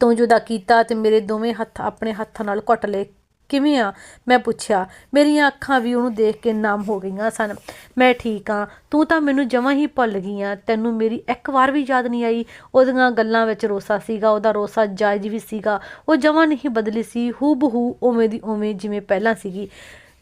ਤੋਂ ਜੁਦਾ ਕੀਤਾ ਤੇ ਮੇਰੇ ਦੋਵੇਂ ਹੱਥ ਆਪਣੇ ਹੱਥਾਂ ਨਾਲ ਘੁੱਟ ਲਏ। ਕਿਵੇਂ ਆ? ਮੈਂ ਪੁੱਛਿਆ। ਮੇਰੀਆਂ ਅੱਖਾਂ ਵੀ ਉਹਨੂੰ ਦੇਖ ਕੇ ਨਾਮ ਹੋ ਗਈਆਂ ਸਨ। ਮੈਂ ਠੀਕ ਆ ਤੂੰ ਤਾਂ ਮੈਨੂੰ ਜਮਾਂ ਹੀ ਭੁੱਲ ਗਈ ਆ। ਤੈਨੂੰ ਮੇਰੀ ਇੱਕ ਵਾਰ ਵੀ ਯਾਦ ਨਹੀਂ ਆਈ। ਉਹਦੀਆਂ ਗੱਲਾਂ ਵਿੱਚ ਰੋਸਾ ਸੀਗਾ। ਉਹਦਾ ਰੋਸਾ ਜਾਇਜ਼ ਵੀ ਸੀਗਾ। ਉਹ ਜਮਾਂ ਨਹੀਂ ਬਦਲੀ ਸੀ। ਹੂ ਬਹੂ ਉਵੇਂ ਦੀ ਉਵੇਂ ਜਿਵੇਂ ਪਹਿਲਾਂ ਸੀਗੀ।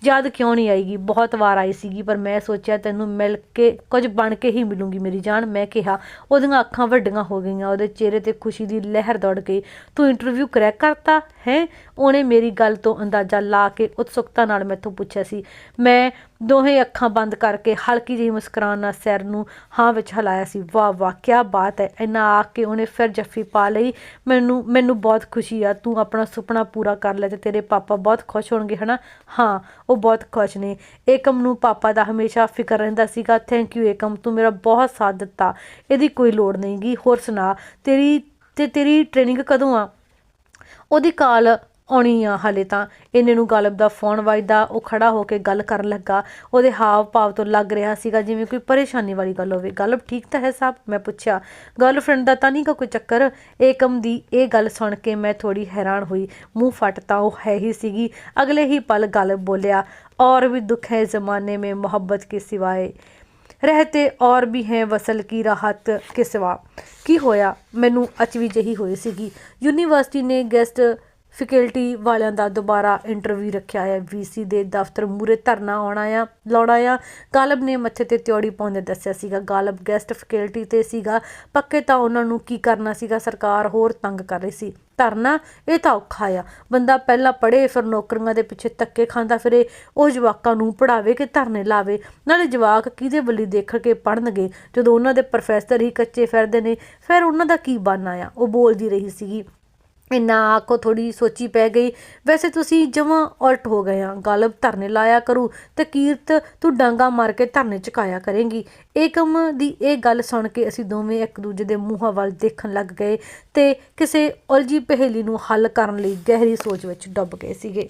ਯਾਦ ਕਿਉਂ ਨਹੀਂ ਆਏਗੀ ਬਹੁਤ ਵਾਰ ਆਈ ਸੀਗੀ, ਪਰ ਮੈਂ ਸੋਚਿਆ ਤੈਨੂੰ ਮਿਲ ਕੇ ਕੁਝ ਬਣ ਕੇ ਹੀ ਮਿਲੂੰਗੀ ਮੇਰੀ ਜਾਨ। ਮੈਂ ਕਿਹਾ, ਉਹਦੀਆਂ ਅੱਖਾਂ ਵੱਡੀਆਂ ਹੋ ਗਈਆਂ, ਉਹਦੇ ਚਿਹਰੇ ਤੇ ਖੁਸ਼ੀ ਦੀ ਲਹਿਰ ਦੌੜ ਗਈ। ਤੂੰ ਇੰਟਰਵਿਊ ਕਰੈਕ ਕਰਤਾ, ਹੈ? ਉਹਨੇ ਮੇਰੀ ਗੱਲ ਤੋਂ ਅੰਦਾਜ਼ਾ ਲਾ ਕੇ ਉਤਸੁਕਤਾ ਨਾਲ ਮੈਥੋਂ ਪੁੱਛਿਆ ਸੀ। ਮੈਂ ਦੋਹੇ ਅੱਖਾਂ ਬੰਦ ਕਰਕੇ ਹਲਕੀ ਜਿਹੀ ਮੁਸਕਰਾਨ ਨਾਲ ਸਿਰ ਨੂੰ ਹਾਂ ਵਿੱਚ ਹਿਲਾਇਆ ਸੀ। ਵਾਹ ਵਾਹ ਕੀ ਬਾਤ ਹੈ, ਇੰਨਾ ਆ ਕੇ ਉਹਨੇ ਫਿਰ ਜੱਫੀ ਪਾ ਲਈ। ਮੈਨੂੰ ਮੈਨੂੰ ਬਹੁਤ ਖੁਸ਼ੀ ਆ, ਤੂੰ ਆਪਣਾ ਸੁਪਨਾ ਪੂਰਾ ਕਰ ਲਿਆ ਤੇ ਤੇਰੇ ਪਾਪਾ ਬਹੁਤ ਖੁਸ਼ ਹੋਣਗੇ, ਹਨਾ? ਹਾਂ, ਉਹ ਬਹੁਤ ਖੁਸ਼ ਨੇ। ਏਕਮ ਨੂੰ ਪਾਪਾ ਦਾ ਹਮੇਸ਼ਾ ਫਿਕਰ ਰਹਿੰਦਾ ਸੀਗਾ ਥੈਂਕ ਯੂ ਏਕਮ, ਤੂੰ ਮੇਰਾ ਬਹੁਤ ਸਾਥ ਦਿੱਤਾ, ਇਹਦੀ ਕੋਈ ਲੋੜ ਨਹੀਂਗੀ। ਹੋਰ ਸੁਣਾ, ਤੇਰੀ, ਤੇ ਤੇਰੀ ਟ੍ਰੇਨਿੰਗ ਕਦੋਂ ਆ? ਉਹਦੀ ਕਾਲ ਆਉਣੀ ਆ ਹਲੇ ਤਾਂ। ਇਹਨੇ ਨੂੰ ਗਾਲਬ ਦਾ ਫੋਨ ਵਾਜਦਾ, ਉਹ ਖੜਾ ਹੋ ਕੇ ਗੱਲ ਕਰਨ ਲੱਗਾ। ਉਹਦੇ ਹਾਵ ਭਾਵ ਤੋਂ ਲੱਗ ਰਿਹਾ ਸੀਗਾ, ਜਿਵੇਂ ਕੋਈ ਪਰੇਸ਼ਾਨੀ ਵਾਲੀ ਗੱਲ ਹੋਵੇ। ਗਾਲਬ ਠੀਕ ਤਾਂ ਹੈ ਸਾਹਿਬ ਮੈਂ ਪੁੱਛਿਆ। ਗਰਲਫ੍ਰੈਂਡ ਦਾ ਤਾਂ ਨਹੀਂ ਕੋਈ ਚੱਕਰ। ਏਕਮ ਦੀ ਇਹ ਗੱਲ ਸੁਣ ਕੇ ਮੈਂ ਥੋੜੀ ਹੈਰਾਨ ਹੋਈ। ਮੂੰਹ ਫਟਤਾ ਉਹ ਹੈ ਹੀ ਸੀਗੀ। ਅਗਲੇ ਹੀ ਪਲ ਗਾਲਬ ਬੋਲਿਆ, ਔਰ ਵੀ ਦੁੱਖ ਹੈ ਜ਼ਮਾਨੇ ਮੇ ਮੁਹੱਬਤ ਕੇ ਸਿਵਾਏ। ਰਹਤੇ ਔਰ ਵੀ ਹੈ ਵਸਲ ਕੀ ਰਾਹਤ ਕੇ ਸਿਵਾ। ਕੀ ਹੋਇਆ? ਮੈਨੂੰ ਅਚਵੀ ਜਹੀ ਹੋਈ ਸੀਗੀ। ਯੂਨੀਵਰਸਿਟੀ ਨੇ ਗੈਸਟ ਫੈਕਲਟੀ ਵਾਲਿਆਂ ਦਾ ਦੁਬਾਰਾ ਇੰਟਰਵਿਊ ਰੱਖਿਆ ਹੈ। ਵੀਸੀ ਦੇ ਦਫ਼ਤਰ ਮੂਰੇ ਧਰਨਾ ਆਉਣਾ ਆ, ਲਾਉਣਾ ਆ। ਗਾਲਬ ਨੇ ਮੱਥੇ ਤੇ ਤਿਉੜੀ ਪਾਉਂਦੇ ਦੱਸਿਆ ਸੀਗਾ, ਗਾਲਬ ਗੈਸਟ ਫੈਕਲਟੀ ਤੇ ਸੀਗਾ। ਪੱਕੇ ਤਾਂ ਉਹਨਾਂ ਨੂੰ ਕੀ ਕਰਨਾ ਸੀਗਾ? ਸਰਕਾਰ ਹੋਰ ਤੰਗ ਕਰ ਰਹੀ ਸੀ। ਧਰਨਾ? ਇਹ ਤਾਂ ਔਖਾ ਆ। ਬੰਦਾ ਪਹਿਲਾਂ ਪੜ੍ਹੇ, ਫਿਰ ਨੌਕਰੀਆਂ ਦੇ ਪਿੱਛੇ ਧੱਕੇ ਖਾਂਦਾ ਫਿਰੇ, ਉਹ ਜਵਾਕਾਂ ਨੂੰ ਪੜਾਵੇ ਕਿ ਧਰਨੇ ਲਾਵੇ? ਨਾਲੇ ਜਵਾਕ ਕਿਹਦੇ ਵੱਲੀ ਦੇਖ ਕੇ ਪੜਨਗੇ ਜਦੋਂ ਉਹਨਾਂ ਦੇ ਪ੍ਰੋਫੈਸਰ ਹੀ ਕੱਚੇ ਫਿਰਦੇ ਨੇ, ਫਿਰ ਉਹਨਾਂ ਦਾ ਕੀ ਬਾਨਾ ਆ? ਉਹ ਬੋਲਦੀ ਰਹੀ ਸੀਗੀ। ਇੰਨਾ ਆਖੋ ਥੋੜੀ ਸੋਚੀ ਪੈ ਗਈ। ਵੈਸੇ ਤੁਸੀਂ ਜਮਾਂ ਉਲਟ ਹੋ ਗਏ ਆ। ਗਾਲਬ ਧਰਨੇ ਲਾਇਆ ਕਰੂ ਤੇ ਕੀਰਤ ਤੂੰ ਡਾਂਗਾ ਮਾਰ ਕੇ ਧਰਨੇ ਚੁਕਾਇਆ ਕਰੇਂਗੀ। ਏਕਮ ਦੀ ਇਹ ਗੱਲ ਸੁਣ ਕੇ ਅਸੀਂ ਦੋਵੇਂ ਇੱਕ ਦੂਜੇ ਦੇ ਮੂੰਹਾਂ ਵੱਲ ਦੇਖਣ ਲੱਗ ਗਏ ਤੇ ਕਿਸੇ ਉਲਝੀ ਪਹੇਲੀ ਨੂੰ ਹੱਲ ਕਰਨ ਲਈ ਗਹਿਰੀ ਸੋਚ ਵਿੱਚ ਡੁੱਬ ਗਏ ਸੀਗੇ।